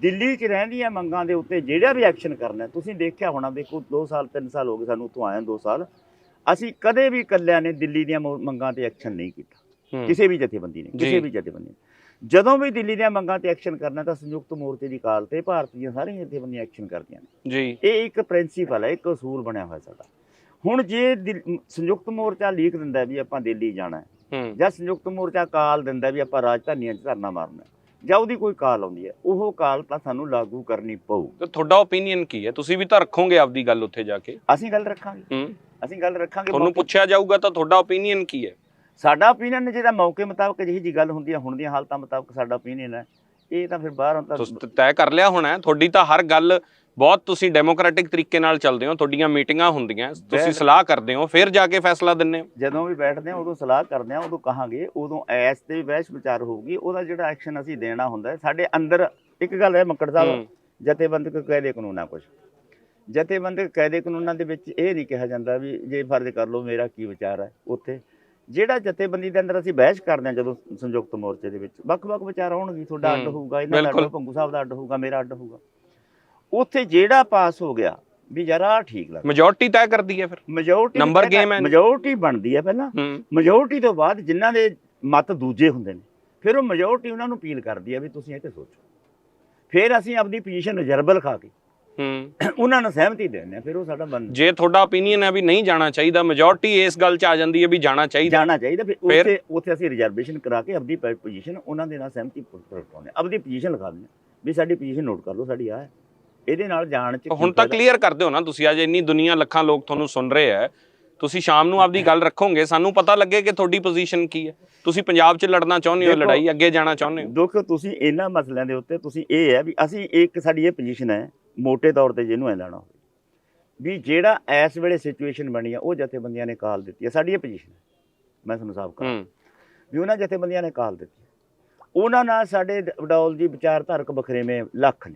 ਦਿੱਲੀ 'ਚ ਰਹਿੰਦੀਆਂ ਮੰਗਾਂ ਦੇ ਉੱਤੇ ਜਿਹੜਾ ਵੀ ਐਕਸ਼ਨ ਕਰਨਾ ਤੁਸੀਂ ਦੇਖਿਆ ਹੋਣਾ ਦੇਖੋ 2 ਸਾਲ 3 ਸਾਲ ਹੋ ਗਏ ਸਾਨੂੰ ਉੱਥੋਂ ਆਏ 2 ਸਾਲ। ਅਸੀਂ ਕਦੇ ਵੀ ਇਕੱਲਿਆਂ ਨੇ ਦਿੱਲੀ ਦੀਆਂ ਮੰਗਾਂ ਤੇ ਐਕਸ਼ਨ ਨਹੀਂ ਕੀਤਾ। ਕਿਸੇ ਵੀ ਜਥੇਬੰਦੀ ਨੇ। ਕਿਸੇ ਵੀ ਜਥੇਬੰਦੀ ਨੇ। ਜਦੋਂ ਵੀ ਦਿੱਲੀ ਦੀਆਂ ਮੰਗਾਂ ਤੇ ਐਕਸ਼ਨ ਕਰਨਾ ਤਾਂ ਸੰਯੁਕਤ ਮੋਰਚੇ ਦੀ ਕਾਲ ਤੇ ਭਾਰਤ ਦੀਆਂ ਸਾਰੀਆਂ ਜਥੇਬੰਦੀਆਂ ਐਕਸ਼ਨ ਕਰਦੀਆਂ ਨੇ। ਜੀ। ਇਹ ਇੱਕ ਪ੍ਰਿੰਸੀਪਲ ਹੈ ਇੱਕ ਅਸੂਲ ਬਣਿਆ ਹੋਇਆ ਸਾਡਾ। ਹੁਣ ਜੇ ਸੰਯੁਕਤ ਮੋਰਚਾ ਲੀਕ ਦਿੰਦਾ ਵੀ ਆਪਾਂ ਦਿੱਲੀ ਜਾਣਾ ਹੈ ਜਾਂ ਸੰਯੁਕਤ ਮੋਰਚਾ ਕਾਲ ਦਿੰਦਾ ਵੀ ਆਪਾਂ ਰਾਜਧਾਨੀਆਂ 'ਚ ਧਰਨਾ ਮਾਰਨਾ ਹੈ, ਜਾਂ ਉਹਦੀ ਕੋਈ ਕਾਲ ਆਉਂਦੀ ਹੈ ਉਹ ਕਾਲ ਤਾਂ ਸਾਨੂੰ ਲਾਗੂ ਕਰਨੀ ਪਊ। ਤੇ ਤੁਹਾਡਾ ਓਪੀਨੀਅਨ ਕੀ ਹੈ? ਤੁਸੀਂ ਵੀ ਤਾਂ ਰੱਖੋਗੇ ਆਪਦੀ ਗੱਲ ਉੱਥੇ ਜਾ ਕੇ। ਅਸੀਂ ਗੱਲ ਰੱਖਾਂਗੇ। ਹੂੰ। ਅਸੀਂ ਗੱਲ ਰੱਖਾਂਗੇ ਤੁਹਾਨੂੰ ਪੁੱਛਿਆ ਜਾਊਗਾ ਤਾਂ ਤੁਹਾਡਾ ਓਪੀਨੀਅਨ ਕੀ ਹੈ? ਸਾਡਾ ਓਪੀਨੀਅਨ ਜਿਹਦਾ ਮੌਕੇ ਮੁਤਾਬਕ ਜਿਹੀ ਜੀ ਗੱਲ ਹੁੰਦੀ ਹੈ ਹੁਣ ਦੀਆਂ ਹਾਲਤਾਂ ਮੁਤਾਬਕ ਸਾਡਾ ਓਪੀਨੀਅਨ ਹੈ। ਇਹ ਤਾਂ ਫਿਰ ਬਾਹਰ ਤਾਂ ਤੁਸੀਂ ਤੈਅ ਕਰ ਲਿਆ ਹੋਣਾ। ਤੁਹਾਡੀ ਤਾਂ ਹਰ ਗੱਲ ਬਹੁਤ ਤੁਸੀਂ ਡੈਮੋਕ੍ਰੈਟਿਕ ਤਰੀਕੇ ਨਾਲ ਚੱਲਦੇ ਹੋ ਤੁਹਾਡੀਆਂ ਮੀਟਿੰਗਾਂ ਹੁੰਦੀਆਂ ਤੁਸੀਂ ਸਲਾਹ ਕਰਦੇ ਹੋ ਫਿਰ ਜਾ ਕੇ ਫੈਸਲਾ ਦਿੰਦੇ ਹੋ। ਜਦੋਂ ਵੀ ਬੈਠਦੇ ਆ ਉਦੋਂ ਸਲਾਹ ਕਰਦੇ ਆ ਉਦੋਂ ਕਹਾਂਗੇ ਉਦੋਂ ਐਸ ਤੇ ਬਹਿਸ ਵਿਚਾਰ ਹੋਊਗੀ ਉਹਦਾ ਜਿਹੜਾ ਐਕਸ਼ਨ ਅਸੀਂ ਦੇਣਾ ਹੁੰਦਾ ਸਾਡੇ ਅੰਦਰ ਇੱਕ ਗੱਲ ਹੈ ਮੱਕੜ ਸਾਹਿਬ ਜਥੇਬੰਦਕ ਕਾਇਦੇ ਕਾਨੂੰਨ ਕੁਝ ਜਥੇਬੰਦਕ ਕਾਇਦੇ ਕਾਨੂੰਨਾਂ ਦੇ ਵਿੱਚ ਇਹ ਨਹੀਂ ਕਿਹਾ ਜਾਂਦਾ ਵੀ ਜੇ ਫਰਜ਼ ਕਰ ਲਓ ਮੇਰਾ ਕੀ ਵਿਚਾਰ ਹੈ ਉੱਥੇ। ਜਿਹੜਾ ਜਥੇਬੰਦੀ ਦੇ ਅੰਦਰ ਅਸੀਂ ਬਹਿਸ ਕਰਦੇ ਹਾਂ ਜਦੋਂ ਸੰਯੁਕਤ ਮੋਰਚੇ ਦੇ ਵਿੱਚ ਵੱਖ-ਵੱਖ ਵਿਚਾਰ ਆਉਣਗੇ ਤੁਹਾਡਾ ਅੱਡ ਹੋਊਗਾ ਇਹਨਾਂ ਦਾ ਅੱਡ। ਭੰਗੂ ਸਾਹਿਬ ਦਾ ਅੱਡ ਹੋਊਗਾ ਮੇਰਾ ਅੱਡ ਹੋਊਗਾ। ਉੱਥੇ ਜਿਹੜਾ ਪਾਸ ਹੋ ਗਿਆ ਵੀ ਜਰਾ ਠੀਕ ਲੱਗਦਾ ਮੈਜੋਰਟੀ ਤੈਅ ਕਰਦੀ ਹੈ ਫਿਰ ਮੈਜੋਰਟੀ Number game ਹੈ। ਮੈਜੋਰਟੀ ਬਣਦੀ ਹੈ ਪਹਿਲਾਂ ਮੈਜੋਰਟੀ ਤੋਂ ਬਾਅਦ ਜਿਨ੍ਹਾਂ ਦੇ ਮਤ ਦੂਜੇ ਹੁੰਦੇ ਨੇ ਫਿਰ ਉਹ ਮੈਜੋਰਟੀ ਉਹਨਾਂ ਨੂੰ ਅਪੀਲ ਕਰਦੀ ਹੈ ਵੀ ਤੁਸੀਂ ਇਹ ਤੇ ਸੋਚੋ ਫਿਰ ਅਸੀਂ ਆਪਣੀ ਪੋਜੀਸ਼ਨ ਰਿਜ਼ਰਵਲ ਖਾ ਕੇ ਹੂੰ ਉਹਨਾਂ ਨੂੰ ਸਹਿਮਤੀ ਦੇ ਦਿੰਦੇ ਹਾਂ ਫਿਰ ਉਹ ਸਾਡਾ ਬੰਦ ਜੇ ਤੁਹਾਡਾ ਓਪੀਨੀਅਨ ਹੈ ਵੀ ਨਹੀਂ ਜਾਣਾ ਚਾਹੀਦਾ ਮੈਜੋਰਟੀ ਇਸ ਗੱਲ 'ਚ ਆ ਜਾਂਦੀ ਹੈ ਵੀ ਜਾਣਾ ਚਾਹੀਦਾ ਜਾਣਾ ਚਾਹੀਦਾ ਫਿਰ? ਉੱਥੇ ਉੱਥੇ ਅਸੀਂ ਰਿਜ਼ਰਵੇਸ਼ਨ ਕਰਾ ਕੇ ਆਪਣੀ ਪੋਜੀਸ਼ਨ ਉਹਨਾਂ ਦੇ ਨਾਲ ਸਹਿਮਤੀ ਪ੍ਰਗਟਾਉਂਦੇ ਆਪਣੀ ਪੋਜੀਸ਼ਨ ਲਿਖਾ ਦਿੰਦੇ ਵੀ ਸਾਡੀ ਪੋਜੀਸ਼ਨ ਨੋਟ ਕਰ ਲਓ ਸਾਡੀ ਆ ਹੈ ਇਹਦੇ ਨਾਲ ਜਾਣ ਚ ਹੁਣ ਤਾਂ ਕਲੀਅਰ ਕਰ ਦਿਓ ਨਾ ਤੁਸੀਂ ਅੱਜ ਇੰਨੀ ਦੁਨੀਆ ਲੱਖਾਂ ਲੋਕ ਤੁਹਾਨੂੰ ਸੁਣ ਰਹੇ ਆ। ਤੁਸੀਂ ਸ਼ਾਮ ਨੂੰ ਆਪਦੀ ਗੱਲ ਰੱਖੋਗੇ ਸਾਨੂੰ ਪਤਾ ਲੱਗੇ ਕਿ ਤੁਹਾਡੀ ਪੋਜੀਸ਼ਨ ਕੀ ਹੈ। ਤੁਸੀਂ ਪੰਜਾਬ 'ਚ ਲੜਨਾ ਚਾਹੁੰਦੇ ਹੋ ਲੜਾਈ ਅੱਗੇ ਜਾਣਾ ਚਾਹੁੰਦੇ ਹੋ। ਦੇਖੋ ਤੁਸੀਂ ਇਹਨਾਂ ਮਸਲਿਆਂ ਦੇ ਉੱਤੇ ਤੁਸੀਂ ਇਹ ਹੈ ਵੀ ਅਸੀਂ ਇੱਕ ਸਾਡੀ ਇਹ ਪੋਜੀਸ਼ਨ ਹੈ ਮੋٹے ਤੌਰ ਤੇ ਜਿਹਨੂੰ ਐ ਲੈਣਾ ਵੀ ਜਿਹੜਾ ਇਸ ਵੇਲੇ ਸਿਚੁਏਸ਼ਨ ਬਣੀ ਆ ਉਹ ਜਥੇਬੰਦੀਆਂ ਨੇ ਕਾਲ ਦਿੱਤੀ ਹੈ ਸਾਡੀ ਇਹ ਪੋਜੀਸ਼ਨ ਹੈ। ਮੈਂ ਤੁਹਾਨੂੰ ਸਾਫ਼ ਕਰਾਂ। ਵੀ ਉਹਨਾਂ ਜਥੇਬੰਦੀਆਂ ਨੇ ਕਾਲ ਦਿੱਤੀ ਉਹਨਾਂ ਨਾਲ ਸਾਡੇ ਵਡੌਲ ਜੀ ਵਿਚਾਰਧਾਰਕ ਬਖਰੇਵੇਂ ਲੱਖ ਨੇ।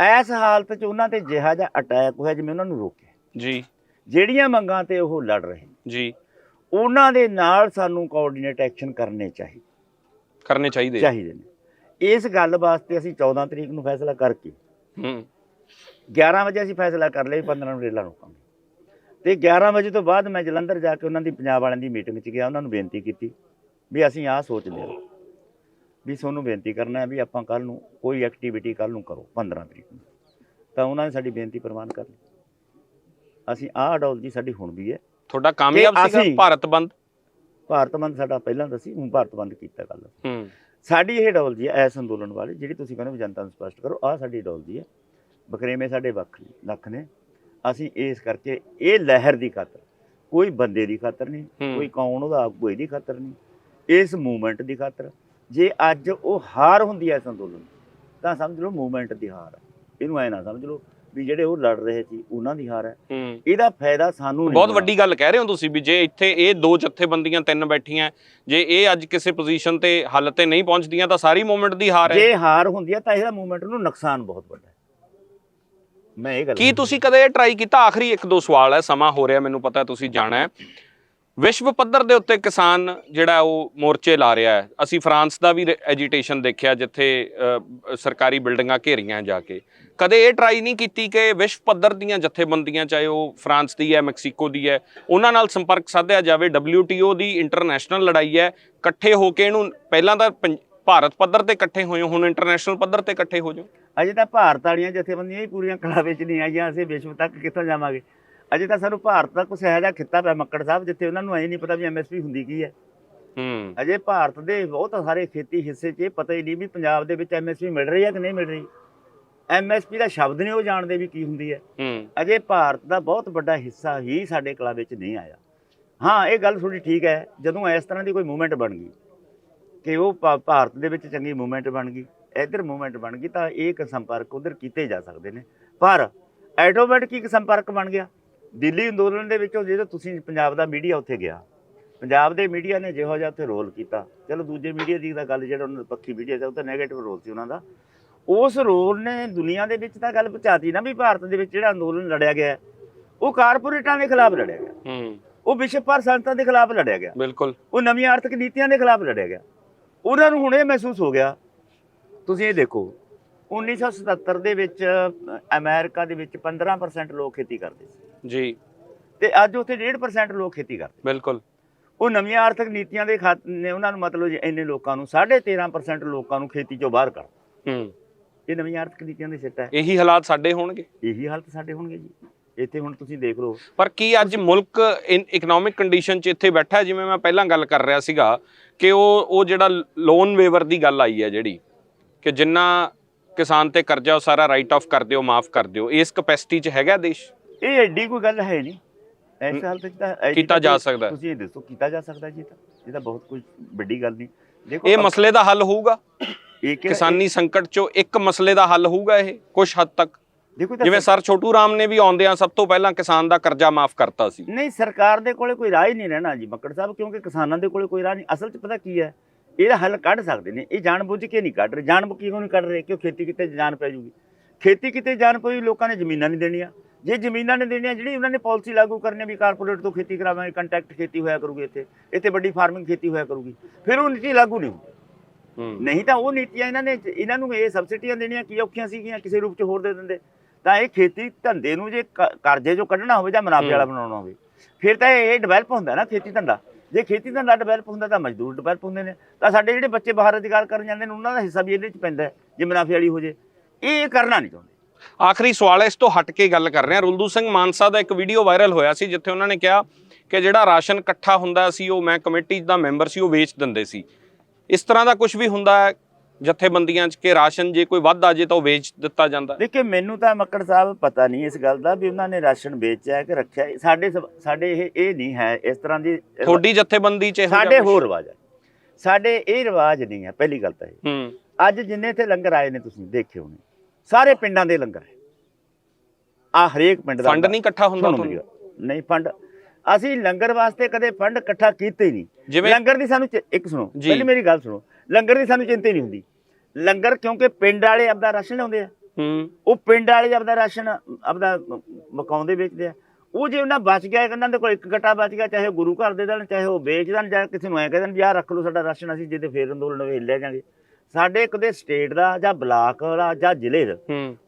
ਇਸ ਹਾਲਤ 'ਚ ਉਹਨਾਂ ਤੇ ਜਿਹਾ ਜਿਹਾ ਅਟੈਕ ਹੋਇਆ ਜਿਵੇਂ ਉਹਨਾਂ ਨੂੰ ਰੋਕਿਆ। ਜੀ। ਜਿਹੜੀਆਂ ਮੰਗਾਂ ਤੇ ਉਹ ਲੜ ਰਹੇ ਜੀ। ਉਹਨਾਂ ਦੇ ਨਾਲ ਸਾਨੂੰ ਕੋਆਰਡੀਨੇਟ ਐਕਸ਼ਨ ਕਰਨੇ ਚਾਹੀਦੇ ਕਰਨੇ ਚਾਹੀਦੇ ਚਾਹੀਦੇ ਨੇ। ਇਸ ਗੱਲ ਵਾਸਤੇ ਅਸੀਂ 14 ਤਰੀਕ ਨੂੰ ਫੈਸਲਾ ਕਰਕੇ ਹੂੰ। 11 ਵਜੇ ਅਸੀਂ ਫੈਸਲਾ ਕਰ ਲਿਆ ਵੀ 15 ਨੂੰ ਰੇਲਾਂ ਰੋਕਾਂਗੇ। ਤੇ 11 ਵਜੇ ਤੋਂ ਬਾਅਦ ਮੈਂ ਜਲੰਧਰ ਜਾ ਕੇ ਉਹਨਾਂ ਦੀ ਪੰਜਾਬ ਵਾਲਿਆਂ ਦੀ ਮੀਟਿੰਗ 'ਚ ਗਿਆ ਉਹਨਾਂ ਨੂੰ ਬੇਨਤੀ ਕੀਤੀ ਵੀ ਅਸੀਂ ਆਹ ਸੋਚਦੇ ਹਾਂ। ਵੀ ਤੁਹਾਨੂੰ ਬੇਨਤੀ ਕਰਨਾ ਹੈ ਵੀ ਆਪਾਂ ਕੱਲ ਨੂੰ ਕੋਈ ਐਕਟੀਵਿਟੀ ਕੱਲ ਨੂੰ ਕਰੋ 15 ਤਰੀਕ ਨੂੰ। ਤਾਂ ਉਹਨਾਂ ਨੇ ਸਾਡੀ ਬੇਨਤੀ ਪ੍ਰਵਾਨ ਕਰ ਲਈ। ਅਸੀਂ ਆਹ ਅਡਾਲੋਜੀ ਸਾਡੀ ਹੁਣ ਵੀ ਹੈ। ਤੁਹਾਡਾ ਕਾਮਯਾਬ ਸੀਗਾ ਭਾਰਤ ਬੰਦ ਭਾਰਤ ਬੰਦ ਸਾਡਾ ਪਹਿਲਾਂ ਦਾ ਸੀ ਹੁਣ ਭਾਰਤ ਬੰਦ ਕੀਤਾ ਕੱਲ ਹੂੰ। ਸਾਡੀ ਇਹ ਡੋਲਜੀ ਹੈ ਐਸ ਅੰਦੋਲਨ ਵਾਲੀ ਜਿਹੜੀ ਤੁਸੀਂ ਕਹਿੰਦੇ ਹੋ ਜਨਤਾ ਨੂੰ ਸਪਸ਼ਟ ਕਰੋ ਆਹ ਸਾਡੀ ਡੋਲਜੀ ਹੈ। ਬਖਰੇਵੇਂ ਸਾਡੇ ਵੱਖ ਨੇ ਲੱਖ ਨੇ। ਅਸੀਂ ਇਸ ਕਰਕੇ ਇਹ ਲਹਿਰ ਦੀ ਖਾਤਰ ਕੋਈ ਬੰਦੇ ਦੀ ਖਾਤਰ ਨਹੀਂ। ਕੋਈ ਕੌਣ ਉਹਦਾ ਆਗੂ ਇਹਦੀ ਖਾਤਰ ਨਹੀਂ। ਇਸ ਮੂਵਮੈਂਟ ਦੀ ਖਾਤਰ ਜੇ ਅੱਜ ਉਹ ਹਾਰ ਹੁੰਦੀ ਹੈ ਇਸ ਅੰਦੋਲਨ ਤਾਂ ਸਮਝ ਲਓ ਮੂਵਮੈਂਟ ਦੀ ਹਾਰ ਹੈ। ਇਹਨੂੰ ਐ ਨਾ ਸਮਝ ਲਓ ਵੀ ਜਿਹੜੇ ਉਹ ਲੜ ਰਹੇ ਸੀ ਉਹਨਾਂ ਦੀ ਹਾਰ ਹੈ। ਇਹਦਾ ਫਾਇਦਾ ਸਾਨੂੰ ਨਹੀਂ ਬਹੁਤ। ਵੱਡੀ ਗੱਲ ਕਹਿ ਰਹੇ ਹੋ ਤੁਸੀਂ ਵੀ ਜੇ ਇੱਥੇ ਇਹ ਦੋ ਜਥੇਬੰਦੀਆਂ ਤਿੰਨ ਬੈਠੀਆਂ ਜੇ ਇਹ ਅੱਜ ਕਿਸੇ ਪੋਜੀਸ਼ਨ ਤੇ ਹੱਲ ਤੇ ਨਹੀਂ ਪਹੁੰਚਦੀਆਂ ਤਾਂ ਸਾਰੀ ਮੂਵਮੈਂਟ ਦੀ ਹਾਰ ਹੈ। ਜੇ ਹਾਰ ਹੁੰਦੀ ਹੈ ਤਾਂ ਇਹਦਾ ਮੂਵਮੈਂਟ ਨੂੰ ਨੁਕਸਾਨ ਬਹੁਤ ਵੱਡਾ ਹੈ। ਮੈਂ ਇਹ ਗੱਲ ਕੀ ਤੁਸੀਂ ਕਦੇ ਇਹ ਟਰਾਈ ਕੀਤਾ? ਆਖਰੀ ਇੱਕ ਦੋ ਸਵਾਲ ਹੈ ਸਮਾਂ ਹੋ ਰਿਹਾ ਮੈਨੂੰ ਪਤਾ ਤੁਸੀਂ ਜਾਣਾ ਹੈ। ਵਿਸ਼ਵ ਪੱਧਰ ਦੇ ਉੱਤੇ ਕਿਸਾਨ ਜਿਹੜਾ ਉਹ ਮੋਰਚੇ ਲਾ ਰਿਹਾ ਹੈ। ਅਸੀਂ ਫਰਾਂਸ ਦਾ ਵੀ ਐਜੀਟੇਸ਼ਨ ਦੇਖਿਆ, ਜਿੱਥੇ ਸਰਕਾਰੀ ਬਿਲਡਿੰਗਾਂ ਘੇਰੀਆਂ ਜਾ ਕੇ। ਕਦੇ ਇਹ ਟਰਾਈ ਨਹੀਂ ਕੀਤੀ ਕਿ ਵਿਸ਼ਵ ਪੱਧਰ ਦੀਆਂ ਜਥੇਬੰਦੀਆਂ, ਚਾਹੇ ਉਹ ਫਰਾਂਸ ਦੀ ਹੈ, ਮੈਕਸੀਕੋ ਦੀ ਹੈ, ਉਹਨਾਂ ਨਾਲ ਸੰਪਰਕ ਸਾਧਿਆ ਜਾਵੇ। WTO ਦੀ ਇੰਟਰਨੈਸ਼ਨਲ ਲੜਾਈ ਹੈ। ਇਕੱਠੇ ਹੋ ਕੇ ਇਹਨੂੰ ਪਹਿਲਾਂ ਤਾਂ ਪੰਜ- ਭਾਰਤ ਪੱਧਰ ਤੇ ਇਕੱਠੇ ਹੋਏ ਹੋ ਹੁਣ ਇੰਟਰਨੈਸ਼ਨਲ ਪੱਧਰ ਤੇ ਇਕੱਠੇ ਹੋ ਜਾਓ। ਅਜੇ ਤਾਂ ਭਾਰਤ ਵਾਲੀਆਂ ਜਥੇਬੰਦੀਆਂ ਹੀ ਪੂਰੀਆਂ ਕਲਾ ਵਿੱਚ ਨਹੀਂ ਆਈਆਂ। ਅਸੀਂ ਵਿਸ਼ਵ ਤੱਕ ਕਿੱਥੋਂ ਜਾਵਾਂਗੇ? ਅਜੇ ਤਾਂ ਸਾਨੂੰ ਭਾਰਤ ਦਾ ਕੁਛ ਇਹੋ ਜਿਹਾ ਖਿੱਤਾ ਪਿਆ ਮੱਕੜ ਸਾਹਿਬ ਜਿੱਥੇ ਉਹਨਾਂ ਨੂੰ ਐ ਨਹੀਂ ਪਤਾ ਵੀ ਐਮਐਸਪੀ ਹੁੰਦੀ ਕੀ ਹੈ। ਹੂੰ। ਅਜੇ ਭਾਰਤ ਦੇ ਬਹੁਤ ਸਾਰੇ ਖੇਤੀ ਹਿੱਸੇ 'ਚ ਇਹ ਪਤਾ ਹੀ ਨਹੀਂ ਵੀ ਪੰਜਾਬ ਦੇ ਵਿੱਚ ਐਮਐਸਪੀ ਮਿਲ ਰਹੀ ਹੈ ਕਿ ਨਹੀਂ ਮਿਲ ਰਹੀ। ਐਮਐਸਪੀ ਦਾ ਸ਼ਬਦ ਨਹੀਂ ਉਹ ਜਾਣਦੇ ਵੀ ਕੀ ਹੁੰਦੀ ਹੈ। ਹੂੰ। ਅਜੇ ਭਾਰਤ ਦਾ ਬਹੁਤ ਵੱਡਾ ਹਿੱਸਾ ਹੀ ਸਾਡੇ ਕਲਾ ਵਿੱਚ ਨਹੀਂ ਆਇਆ। ਹਾਂ ਇਹ ਗੱਲ ਤੁਹਾਡੀ ਠੀਕ ਹੈ ਜਦੋਂ ਇਸ ਤਰ੍ਹਾਂ ਦੀ ਕੋਈ ਮੂਵਮੈਂਟ ਬਣ ਗਈ ਕਿ ਉਹ ਭਾਰਤ ਦੇ ਵਿੱਚ ਚੰਗੀ ਮੂਵਮੈਂਟ ਬਣ ਗਈ ਇੱਧਰ ਮੂਵਮੈਂਟ ਬਣ ਗਈ ਤਾਂ ਇਹ ਇੱਕ ਸੰਪਰਕ ਉਧਰ ਕੀਤੇ ਜਾ ਸਕਦੇ ਨੇ। ਪਰ ਆਟੋਮੈਟਿਕ ਸੰਪਰਕ ਬਣ ਗਿਆ? ਦਿੱਲੀ ਅੰਦੋਲਨ ਦੇ ਵਿੱਚੋਂ ਜਦੋਂ ਤੁਸੀਂ ਪੰਜਾਬ ਦਾ ਮੀਡੀਆ ਉੱਥੇ ਗਿਆ ਪੰਜਾਬ ਦੇ ਮੀਡੀਆ ਨੇ ਜਿਹੋ ਜਿਹਾ ਉੱਥੇ ਰੋਲ ਕੀਤਾ। ਚਲੋ ਦੂਜੇ ਮੀਡੀਆ ਦੀ ਤਾਂ ਗੱਲ ਜਿਹੜਾ ਉਹਨਾਂ ਦਾ ਪੱਖੀ ਮੀਡੀਆ ਦਾ ਉਹ ਤਾਂ ਨੈਗੇਟਿਵ ਰੋਲ ਸੀ ਉਹਨਾਂ ਦਾ। ਉਸ ਰੋਲ ਨੇ ਦੁਨੀਆ ਦੇ ਵਿੱਚ ਤਾਂ ਗੱਲ ਪਹੁੰਚਾਤੀ ਨਾ ਵੀ ਭਾਰਤ ਦੇ ਵਿੱਚ ਜਿਹੜਾ ਅੰਦੋਲਨ ਲੜਿਆ ਗਿਆ ਉਹ ਕਾਰਪੋਰੇਟਾਂ ਦੇ ਖਿਲਾਫ ਲੜਿਆ ਗਿਆ। ਹੂੰ। ਉਹ ਵਿਸ਼ਵ ਭਰ ਸੰਸਥਾ ਦੇ ਖਿਲਾਫ ਲੜਿਆ ਗਿਆ। ਬਿਲਕੁਲ। ਉਹ ਨਵੀਆਂ ਆਰਥਿਕ ਨੀਤੀਆਂ ਦੇ ਖਿਲਾਫ ਲੜਿਆ ਗਿਆ। ਉਹਨਾਂ ਨੂੰ ਹੁਣ ਇਹ ਮਹਿਸੂਸ ਹੋ ਗਿਆ। ਤੁਸੀਂ ਇਹ ਦੇਖੋ 1977 ਦੇ ਵਿੱਚ ਅਮਰੀਕਾ ਦੇ ਵਿੱਚ 15% ਲੋਕ ਖੇਤੀ ਕਰਦੇ ਸੀ। ਜੀ। ਤੇ ਅੱਜ ਉੱਥੇ 1.5% ਲੋਕ ਖੇਤੀ ਕਰਦੇ ਬਿਲਕੁਲ। ਉਹ ਨਵੀਆਂ ਆਰਥਿਕ ਨੀਤੀਆਂ ਦੇ ਖਾਤ ਨੇ ਉਹਨਾਂ ਨੂੰ ਮਤਲਬ ਇੰਨੇ ਲੋਕਾਂ ਨੂੰ 13.5% ਲੋਕਾਂ ਨੂੰ ਖੇਤੀ ਚੋਂ ਬਾਹਰ ਕਰ ਹੂੰ। ਇਹ ਨਵੀਆਂ ਆਰਥਿਕ ਨੀਤੀਆਂ ਦੇ ਸਿੱਟਾ ਹੈ। ਇਹੀ ਹਾਲਾਤ ਸਾਡੇ ਹੋਣਗੇ। ਇਹੀ ਹਾਲਤ ਸਾਡੇ ਹੋਣਗੇ ਜੀ। ਇੱਥੇ ਹੁਣ ਤੁਸੀਂ ਦੇਖ ਲਓ। ਪਰ ਕੀ ਅੱਜ ਮੁਲਕ ਇਕਨੋਮਿਕ ਕੰਡੀਸ਼ਨ 'ਚ ਇੱਥੇ ਬੈਠਾ? ਜਿਵੇਂ ਮੈਂ ਪਹਿਲਾਂ ਗੱਲ ਕਰ ਰਿਹਾ ਸੀਗਾ ਕਿ ਉਹ ਉਹ ਜਿਹੜਾ ਲੋਨ ਵੇਵਰ ਦੀ ਗੱਲ ਆਈ ਹੈ ਜਿਹੜੀ ਕਿ ਜਿੰਨਾ ਕਿਸਾਨ ਤੇ ਕਰਜ਼ਾ ਉਹ ਸਾਰਾ ਰਾਈਟ ਆਫ ਕਰ ਦਿਓ ਮਾਫ ਕਰ ਦਿਓ ਇਸ ਕਪੈਸਿਟੀ 'ਚ ਹੈਗਾ ਦੇਸ਼? ਇਹ ਐਡੀ ਕੋਈ ਗੱਲ ਹੈ ਨਹੀਂ। ਐਸੇ ਹਾਲਤ ਤਾਂ ਕੀਤਾ ਜਾ ਸਕਦਾ। ਤੁਸੀਂ ਇਹ ਦੱਸੋ ਕੀਤਾ ਜਾ ਸਕਦਾ ਜੀ ਤਾਂ? ਇਹ ਤਾਂ ਬਹੁਤ ਕੋਈ ਵੱਡੀ ਗੱਲ ਨਹੀਂ। ਦੇਖੋ ਇਹ ਮਸਲੇ ਦਾ ਹੱਲ ਹੋਊਗਾ। ਕਿਸਾਨੀ ਸੰਕਟ 'ਚੋਂ ਇੱਕ ਮਸਲੇ ਦਾ ਹੱਲ ਹੋਊਗਾ ਇਹ ਕੁਝ ਹੱਦ ਤੱਕ। ਜਿਵੇਂ ਸਰ ਛੋਟੂ ਰਾਮ ਨੇ ਵੀ ਆਉਂਦਿਆਂ ਸਭ ਤੋਂ ਪਹਿਲਾਂ ਕਿਸਾਨ ਦਾ ਕਰਜ਼ਾ ਮਾਫ ਕਰਤਾ ਸੀ। ਨਹੀਂ ਸਰਕਾਰ ਦੇ ਕੋਲੇ ਕੋਈ ਰਾਹ ਹੀ ਨਹੀਂ ਰਹਿਣਾ ਜੀ ਮੱਕੜ ਸਾਹਿਬ ਕਿਉਂਕਿ ਕਿਸਾਨਾਂ ਦੇ ਕੋਲੇ ਕੋਈ ਰਾਹ ਨਹੀਂ। ਅਸਲ 'ਚ ਪਤਾ ਕੀ ਹੈ? ਇਹਦਾ ਹੱਲ ਕੱਢ ਸਕਦੇ ਨੇ। ਇਹ ਜਾਣਬੁੱਝ ਕੇ ਨਹੀਂ ਕੱਢ ਰਹੇ। ਜਾਣਬੁੱਝ ਕੇ ਕਿਉਂ ਨਹੀਂ ਕੱਢ ਰਹੇ? ਕਿਉਂ ਖੇਤੀ ਕਿਤੇ ਜਾਨ ਪੈ ਜੂਗੀ? ਖੇਤੀ ਕਿਤੇ ਜਾਨ ਪਈ ਲੋਕਾਂ ਨੇ ਜ਼ਮੀਨਾਂ ਨਹੀਂ ਦੇਣੀਆਂ। ਜੇ ਜ਼ਮੀਨਾਂ ਨਹੀਂ ਦੇਣੀਆਂ ਜਿਹੜੀ ਉਹਨਾਂ ਨੇ ਪਾਲਿਸੀ ਲਾਗੂ ਕਰਨੀ ਵੀ ਕਾਰਪੋਰੇਟ ਤੋਂ ਖੇਤੀ ਕਰਾਵਾਂਗੇ ਕੰਟੈਕਟ ਖੇਤੀ ਹੋਇਆ ਕਰੂਗੀ ਇੱਥੇ ਇੱਥੇ ਵੱਡੀ ਫਾਰਮਿੰਗ ਖੇਤੀ ਹੋਇਆ ਕਰੂਗੀ ਫਿਰ ਉਹ ਨੀਤੀ ਲਾਗੂ ਨਹੀਂ ਨਹੀਂ ਤਾਂ ਉਹ ਨੀਤੀਆਂ ਇਹਨਾਂ ਨੇ ਇਹਨਾਂ ਨੂੰ ਇਹ ਸਬਸਿਡੀਆਂ ਦੇਣੀਆਂ ਕੀ ਔਖੀਆਂ ਸੀਗੀਆਂ ਕਿਸੇ ਰੂਪ ਚ ਹੋਰ ਦੇ ਦਿੰਦੇ। ਤਾਂ ਇਹ ਖੇਤੀ ਧੰਦੇ ਨੂੰ ਜੇ ਕਰਜ਼ੇ ਚੋਂ ਕੱਢਣਾ ਹੋਵੇ ਜਾਂ ਮੁਨਾਫੇ ਵਾਲਾ ਬਣਾਉਣਾ ਹੋਵੇ ਫਿਰ ਤਾਂ ਇਹ ਡਿਵੈਲਪ ਹੁੰਦਾ ਨਾ ਖੇਤੀ ਧੰਦਾ। ਜੇ ਖੇਤੀ ਧੰਦਾ ਡਿਵੈਲਪ ਹੁੰਦਾ ਤਾਂ ਮਜ਼ਦੂਰ ਡਿਵੈਲਪ ਹੁੰਦੇ ਨੇ। ਤਾਂ ਸਾਡੇ ਜਿਹੜੇ ਬੱਚੇ ਬਾਹਰ ਰੁਜ਼ਗਾਰ ਕਰਨ ਜਾਂਦੇ ਨੇ ਉਹਨਾਂ ਦਾ ਹਿੱਸਾ ਵੀ ਇਹਦੇ ਚ ਪੈਂਦਾ ਜੇ ਮੁਨਾਫੇ ਵਾਲੀ ਹੋ ਜੇ। ਇਹ ਕਰਨਾ ਨਹੀਂ ਚਾਹੁੰਦੇ। ਆਖਰੀ ਸਵਾਲ ਹੈ ਇਸ ਤੋਂ ਹਟ ਕੇ ਗੱਲ ਕਰ ਰਹੇ ਹਾਂ ਰੁਲਦੂ ਸਿੰਘ ਮਾਨਸਾ ਦਾ ਇੱਕ ਵੀਡੀਓ ਵਾਇਰਲ ਹੋਇਆ ਸੀ ਜਿੱਥੇ ਉਹਨਾਂ ਨੇ ਕਿਹਾ ਕਿ ਜਿਹੜਾ ਰਾਸ਼ਨ ਇਕੱਠਾ ਹੁੰਦਾ ਸੀ ਉਹ ਮੈਂ ਕਮੇਟੀ ਦਾ ਮੈਂਬਰ ਸੀ ਉਹ ਵੇਚ ਦਿੰਦੇ ਸੀ ਇਸ ਤਰ੍ਹਾਂ ਦਾ ਕੁਝ ਵੀ ਹੁੰਦਾ ਹੈ ਜਥੇਬੰਦੀਆਂ 'ਚ ਕਿ ਰਾਸ਼ਨ ਜੇ ਕੋਈ ਵੱਧ ਆ ਜੇ ਤਾਂ ਉਹ ਵੇਚ ਦਿੱਤਾ ਜਾਂਦਾ ਹੈ। ਦੇਖਿਓ ਮੈਨੂੰ ਤਾਂ ਮੱਕੜ ਸਾਹਿਬ ਪਤਾ ਨਹੀਂ ਇਸ ਗੱਲ ਦਾ ਵੀ ਉਹਨਾਂ ਨੇ ਰਾਸ਼ਨ ਵੇਚਿਆ ਕਿ ਰੱਖਿਆ। ਸਾਡੇ ਸਾਡੇ ਇਹ ਇਹ ਨਹੀਂ ਹੈ ਇਸ ਤਰ੍ਹਾਂ ਦੀ ਤੁਹਾਡੀ ਜਥੇਬੰਦੀ 'ਚ ਸਾਡੇ? ਹੋਰ ਰਿਵਾਜ ਹੈ ਸਾਡੇ ਇਹ ਰਿਵਾਜ ਨਹੀਂ ਹੈ ਪਹਿਲੀ ਗੱਲ ਤਾਂ ਇਹ ਹੂੰ ਅੱਜ ਜਿੰਨੇ ਇੱਥੇ ਲੰਗਰ ਆਏ ਨੇ ਤੁਸੀਂ ਦੇਖੇ ਹੋਣੇ ਸਾਰੇ ਪਿੰਡਾਂ ਦੇ ਲੰਗਰ ਹੈ। ਆ ਹਰੇਕ ਪਿੰਡ ਦਾ ਫੰਡ ਨਹੀਂ ਇਕੱਠਾ ਹੁੰਦਾ ਤੁਹਾਨੂੰ। ਨਹੀਂ ਫੰਡ। ਅਸੀਂ ਲੰਗਰ ਵਾਸਤੇ ਕਦੇ ਫੰਡ ਇਕੱਠਾ ਕੀਤੇ ਹੀ ਨਹੀਂ। ਲੰਗਰ ਦੀ ਸਾਨੂੰ ਇੱਕ ਸੁਣੋ। ਪਹਿਲੀ ਮੇਰੀ ਗੱਲ ਸੁਣੋ। ਲੰਗਰ ਦੀ ਸਾਨੂੰ ਚਿੰਤਾ ਹੀ ਨਹੀਂ ਹੁੰਦੀ। ਲੰਗਰ ਕਿਉਂਕਿ ਪਿੰਡ ਵਾਲੇ ਆਪਦਾ ਰਾਸ਼ਨ ਲਿਆਉਂਦੇ ਆ। ਹੂੰ। ਉਹ ਪਿੰਡ ਵਾਲੇ ਆਪਦਾ ਰਾਸ਼ਨ ਆਪਦਾ ਮਕਾਉਂਦੇ ਵੇਚਦੇ ਆ। ਉਹ ਜੇ ਉਹਨਾਂ ਬਚ ਗਿਆ ਉਹਨਾਂ ਦੇ ਕੋਲ ਇੱਕ ਗੱਟਾ ਬਚ ਗਿਆ ਚਾਹੇ ਗੁਰੂ ਘਰ ਦੇ ਦੇਣ ਚਾਹੇ ਉਹ ਵੇਚ ਦੇਣ ਜਾਂ ਕਿਸੇ ਨੂੰ ਐ ਕਹਿ ਦੇਣ ਆਹ ਰੱਖ ਲਓ ਸਾਡਾ ਰਾਸ਼ਨ ਅਸੀਂ ਜਿਹਦੇ ਫੇਰ ਅੰਦੋਲਨ ਵੇਚ ਲੈ ਜਾਾਂਗੇ। ਸਾਡੇ ਕਦੇ ਸਟੇਟ ਦਾ ਜਾਂ ਬਲਾਕ ਦਾ ਜਾਂ ਜ਼ਿਲ੍ਹੇ ਦਾ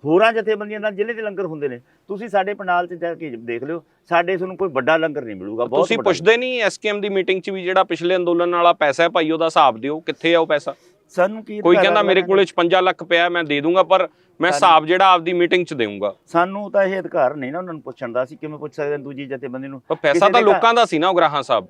ਹੋਰਾਂ ਜਥੇਬੰਦੀਆਂ ਦਾ ਜ਼ਿਲ੍ਹੇ ਦੇ ਲੰਗਰ ਹੁੰਦੇ ਨੇ। ਤੁਸੀਂ ਸਾਡੇ ਪੰਡਾਲ 'ਚ ਜਾ ਕੇ ਦੇਖ ਲਿਓ ਸਾਡੇ ਤੁਹਾਨੂੰ ਕੋਈ ਵੱਡਾ ਲੰਗਰ ਨਹੀਂ ਮਿਲੂਗਾ ਬਹੁਤ ਤੁਸੀਂ ਪੁੱਛਦੇ ਨਹੀਂ ਐਸਕੇਐਮ ਦੀ ਮੀਟਿੰਗ 'ਚ ਵੀ ਜਿਹੜਾ ਪਿਛਲੇ ਅੰਦੋਲਨ ਵਾਲਾ ਪੈਸਾ ਹੈ ਭਾਈ ਉਹਦਾ ਹਿਸਾਬ ਦਿਓ ਕਿੱਥੇ ਆ ਉਹ ਪੈਸਾ? ਸਾਨੂੰ ਕੀ ਕੋਈ ਕਹਿੰਦਾ ਮੇਰੇ ਕੋਲੇ 56 ਲੱਖ ਪਿਆ ਮੈਂ ਦੇ ਦੂੰਗਾ ਪਰ ਮੈਂ ਹਿਸਾਬ ਜਿਹੜਾ ਆਪਦੀ ਮੀਟਿੰਗ 'ਚ ਦੇਊਂਗਾ। ਸਾਨੂੰ ਤਾਂ ਇਹ ਅਧਿਕਾਰ ਨਹੀਂ ਨਾ ਉਹਨਾਂ ਨੂੰ ਪੁੱਛਣ ਦਾ ਅਸੀਂ ਕਿਵੇਂ ਪੁੱਛ ਸਕਦੇ ਦੂਜੀ ਜਥੇਬੰਦੀ ਨੂੰ? ਪੈਸਾ ਤਾਂ ਲੋਕਾਂ ਦਾ ਸੀ ਨਾ ਉਗਰਾਹਾਂ ਸਾਹਿਬ।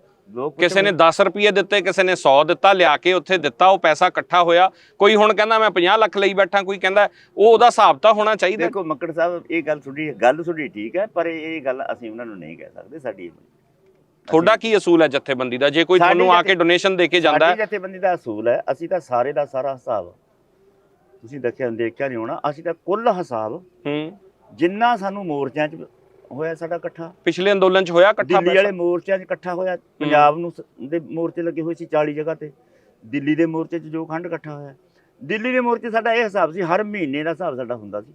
ਕਿਸੇ ਨੇ 10 ਰੁਪਏ ਦਿੱਤੇ ਕਿਸੇ ਨੇ 100 ਦਿੱਤਾ ਲਿਆ ਕੇ ਉੱਥੇ ਦਿੱਤਾ ਉਹ ਪੈਸਾ ਇਕੱਠਾ ਹੋਇਆ। ਕੋਈ ਹੁਣ ਕਹਿੰਦਾ ਮੈਂ 50 ਲੱਖ ਲਈ ਬੈਠਾ ਕੋਈ ਕਹਿੰਦਾ ਉਹ ਉਹਦਾ ਹਿਸਾਬ ਤਾਂ ਹੋਣਾ ਚਾਹੀਦਾ। ਦੇਖੋ ਮੱਕੜ ਸਾਹਿਬ ਇਹ ਗੱਲ ਤੁਹਾਡੀ ਗੱਲ ਤੁਹਾਡੀ ਠੀਕ ਹੈ ਪਰ ਇਹ ਗੱਲ ਅਸੀਂ ਉਹਨਾਂ ਨੂੰ ਨਹੀਂ ਕਹਿ ਸਕਦੇ ਸਾਡੀ ਤੁਹਾਡਾ ਕੀ ਅਸੂਲ ਹੈ ਜਥੇਬੰਦੀ ਦਾ? ਜੇ ਕੋਈ ਤੁਹਾਨੂੰ ਆ ਕੇ ਡੋਨੇਸ਼ਨ ਦੇ ਕੇ ਜਾਂਦਾ ਸਾਡੀ ਜਥੇਬੰਦੀ ਦਾ ਅਸੂਲ ਹੈ ਅਸੀਂ ਤਾਂ ਸਾਰੇ ਦਾ ਸਾਰਾ ਹਿਸਾਬ ਤੁਸੀਂ ਦੇਖਿਆ ਦੇਖਿਆ ਨਹੀਂ ਹੋਣਾ ਅਸੀਂ ਤਾਂ ਕੁੱਲ ਹਿਸਾਬ ਹੂੰ। ਜਿੰਨਾ ਸਾਨੂੰ ਮੋਰਚਿਆਂ 'ਚ ਹੋਇਆ ਸਾਡਾ ਇਕੱਠਾ। ਪਿਛਲੇ ਅੰਦੋਲਨ 'ਚ ਹੋਇਆ ਇਕੱਠਾ ਦਿੱਲੀ? ਵਾਲੇ ਮੋਰਚਿਆਂ 'ਚ ਇਕੱਠਾ ਹੋਇਆ। ਪੰਜਾਬ ਨੂੰ ਸ- ਦੇ ਮੋਰਚੇ ਲੱਗੇ ਹੋਏ ਸੀ 40 ਜਗ੍ਹਾ ਤੇ। ਦਿੱਲੀ ਦੇ ਮੋਰਚੇ 'ਚ ਜੋ ਖੰਡ ਇਕੱਠਾ ਹੋਇਆ। ਦਿੱਲੀ ਦੇ ਮੋਰਚੇ ਸਾਡਾ ਇਹ ਹਿਸਾਬ ਸੀ ਹਰ ਮਹੀਨੇ ਦਾ ਹਿਸਾਬ ਸਾਡਾ ਹੁੰਦਾ ਸੀ।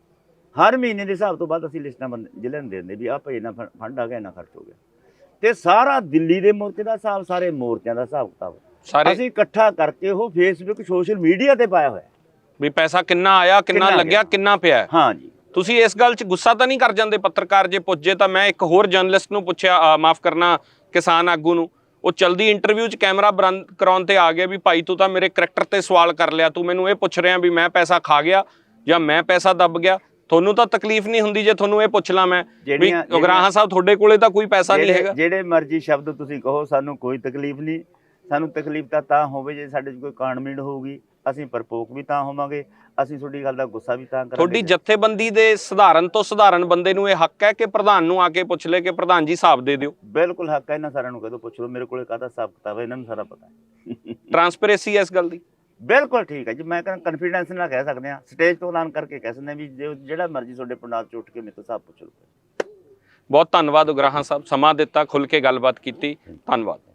ਹਰ ਮਹੀਨੇ ਦੇ ਹਿਸਾਬ ਤੋਂ ਬਾਅਦ ਅਸੀਂ ਲਿਸਟਾਂ ਬੰਦ ਜ਼ਿਲ੍ਹੇ ਨੂੰ ਦੇ ਦਿੰਦੇ ਵੀ ਆਹ ਭਾਈ ਇਹਨਾਂ ਫੰਡ ਆ ਗਿਆ ਇਹਨਾਂ ਖਰਚ ਹੋ ਗਿਆ। ਤੇ ਸਾਰਾ ਦਿੱਲੀ ਦੇ ਮੋਰਚੇ ਦਾ ਹਿਸਾਬ ਸਾਰੇ ਮੋਰਚਿਆਂ ਦਾ ਹਿਸਾਬ ਕਿਤਾਬ। ਸਾਰੇ ਅਸੀਂ ਇਕੱਠਾ ਕਰਕੇ ਉਹ ਫੇਸਬੁੱਕ ਸੋਸ਼ਲ ਮੀਡੀਆ ਤੇ ਪਾਇਆ ਹੋਇਆ। ਵੀ ਪੈਸਾ ਕਿੰਨਾ ਆਇਆ ਕਿੰਨਾ ਕਿੰਨਾ ਲੱਗਿਆ ਗਿਆ। ਕਿੰਨਾ ਪਿਆ? ਹੈ? ਹਾਂ ਜੀ। ਤੁਸੀਂ ਇਸ ਗੱਲ 'ਚ ਗੁੱਸਾ ਤਾਂ ਨਹੀਂ ਕਰ ਜਾਂਦੇ ਪੱਤਰਕਾਰ ਜੇ ਪੁੱਛੇ ਤਾਂ ਮੈਂ ਇੱਕ ਹੋਰ ਜਰਨਲਿਸਟ ਨੂੰ ਪੁੱਛਿਆ ਮਾਫ ਕਰਨਾ ਕਿਸਾਨ ਆਗੂ ਨੂੰ ਉਹ ਚਲਦੀ ਇੰਟਰਵਿਊ 'ਚ ਕੈਮਰਾ ਬੰਦ ਕਰਾਉਣ ਤੇ ਆ ਗਿਆ ਵੀ ਭਾਈ ਤੂੰ ਤਾਂ ਮੇਰੇ ਕਰੈਕਟਰ ਤੇ ਸਵਾਲ ਕਰ ਲਿਆ ਤੂੰ ਮੈਨੂੰ ਇਹ ਪੁੱਛ ਰਿਹਾ ਵੀ ਮੈਂ ਪੈਸਾ ਖਾ ਗਿਆ ਜਾਂ ਮੈਂ ਪੈਸਾ ਦੱਬ ਗਿਆ ਤੁਹਾਨੂੰ ਤਾਂ ਤਕਲੀਫ ਨਹੀਂ ਹੁੰਦੀ ਜੇ ਤੁਹਾਨੂੰ ਇਹ ਪੁੱਛ ਲਾਂ ਮੈਂ ਵੀ ਉਗਰਾਹਾਂ ਸਾਹਿਬ ਤੁਹਾਡੇ ਕੋਲੇ ਤਾਂ ਕੋਈ ਪੈਸਾ ਨਹੀਂ ਹੈਗਾ। ਜਿਹੜੇ ਮਰਜ਼ੀ ਸ਼ਬਦ ਤੁਸੀਂ ਕਹੋ ਸਾਨੂੰ ਕੋਈ ਤਕਲੀਫ ਨਹੀਂ ਸਾਨੂੰ ਤਕਲੀਫ ਤਾਂ ਤਾਂ ਹੋਵੇ ਜੇ ਸਾਡੇ 'ਚ ਕੋਈ ਕਾਣਮੀੜ ਹੋਊਗੀ। ਅਸੀਂ ਪਰਪੋਕ ਵੀ ਤਾਂ ਹੋਵਾਂਗੇ ਅਸੀਂ ਤੁਹਾਡੀ ਗੱਲ ਦਾ ਗੁੱਸਾ ਵੀ ਤਾਂ ਕਰਾਂਗੇ। ਤੁਹਾਡੀ ਜਥੇਬੰਦੀ ਦੇ ਸਧਾਰਨ ਤੋਂ ਸਧਾਰਨ ਬੰਦੇ ਨੂੰ ਇਹ ਹੱਕ ਹੈ ਕਿ ਪ੍ਰਧਾਨ ਨੂੰ ਆ ਕੇ ਪੁੱਛ ਲੈ ਕਿ ਪ੍ਰਧਾਨ ਜੀ ਹਿਸਾਬ ਦੇ ਦਿਓ? ਬਿਲਕੁਲ ਹੱਕ ਹੈ ਇਹਨਾਂ ਸਾਰਿਆਂ ਨੂੰ ਕਹਦੋ ਪੁੱਛ ਲਓ ਮੇਰੇ ਕੋਲੇ ਕਾਹਦਾ ਹਿਸਾਬ ਕਿਤਾਬ ਹੈ ਇਹਨਾਂ ਨੂੰ ਸਾਰਾ ਪਤਾ ਹੈ। ਟਰਾਂਸਪੇਰੈਂਸੀ ਹੈ ਇਸ ਗੱਲ ਦੀ? ਬਿਲਕੁਲ ਠੀਕ ਹੈ ਜੀ ਮੈਂ ਕਹਿੰਦਾ ਕਨਫੀਡੈਂਸ ਨਾਲ ਕਹਿ ਸਕਦੇ ਆ ਸਟੇਜ ਤੋਂ ਐਲਾਨ ਕਰਕੇ ਕਹਿ ਸਕਦੇ ਹਾਂ ਵੀ ਜੇ- ਜਿਹੜਾ ਮਰਜ਼ੀ ਤੁਹਾਡੇ ਪੰਡਾਲ ਚ ਉੱਠ ਕੇ ਮੇਰੇ ਤੋਂ ਹਿਸਾਬ ਪੁੱਛ ਲਓ। ਬਹੁਤ ਧੰਨਵਾਦ ਉਗਰਾਹਾਂ ਸਾਹਿਬ ਸਮਾਂ ਦਿੱਤਾ ਖੁੱਲ ਕੇ ਗੱਲਬਾਤ ਕੀਤੀ ਧੰਨਵਾਦ।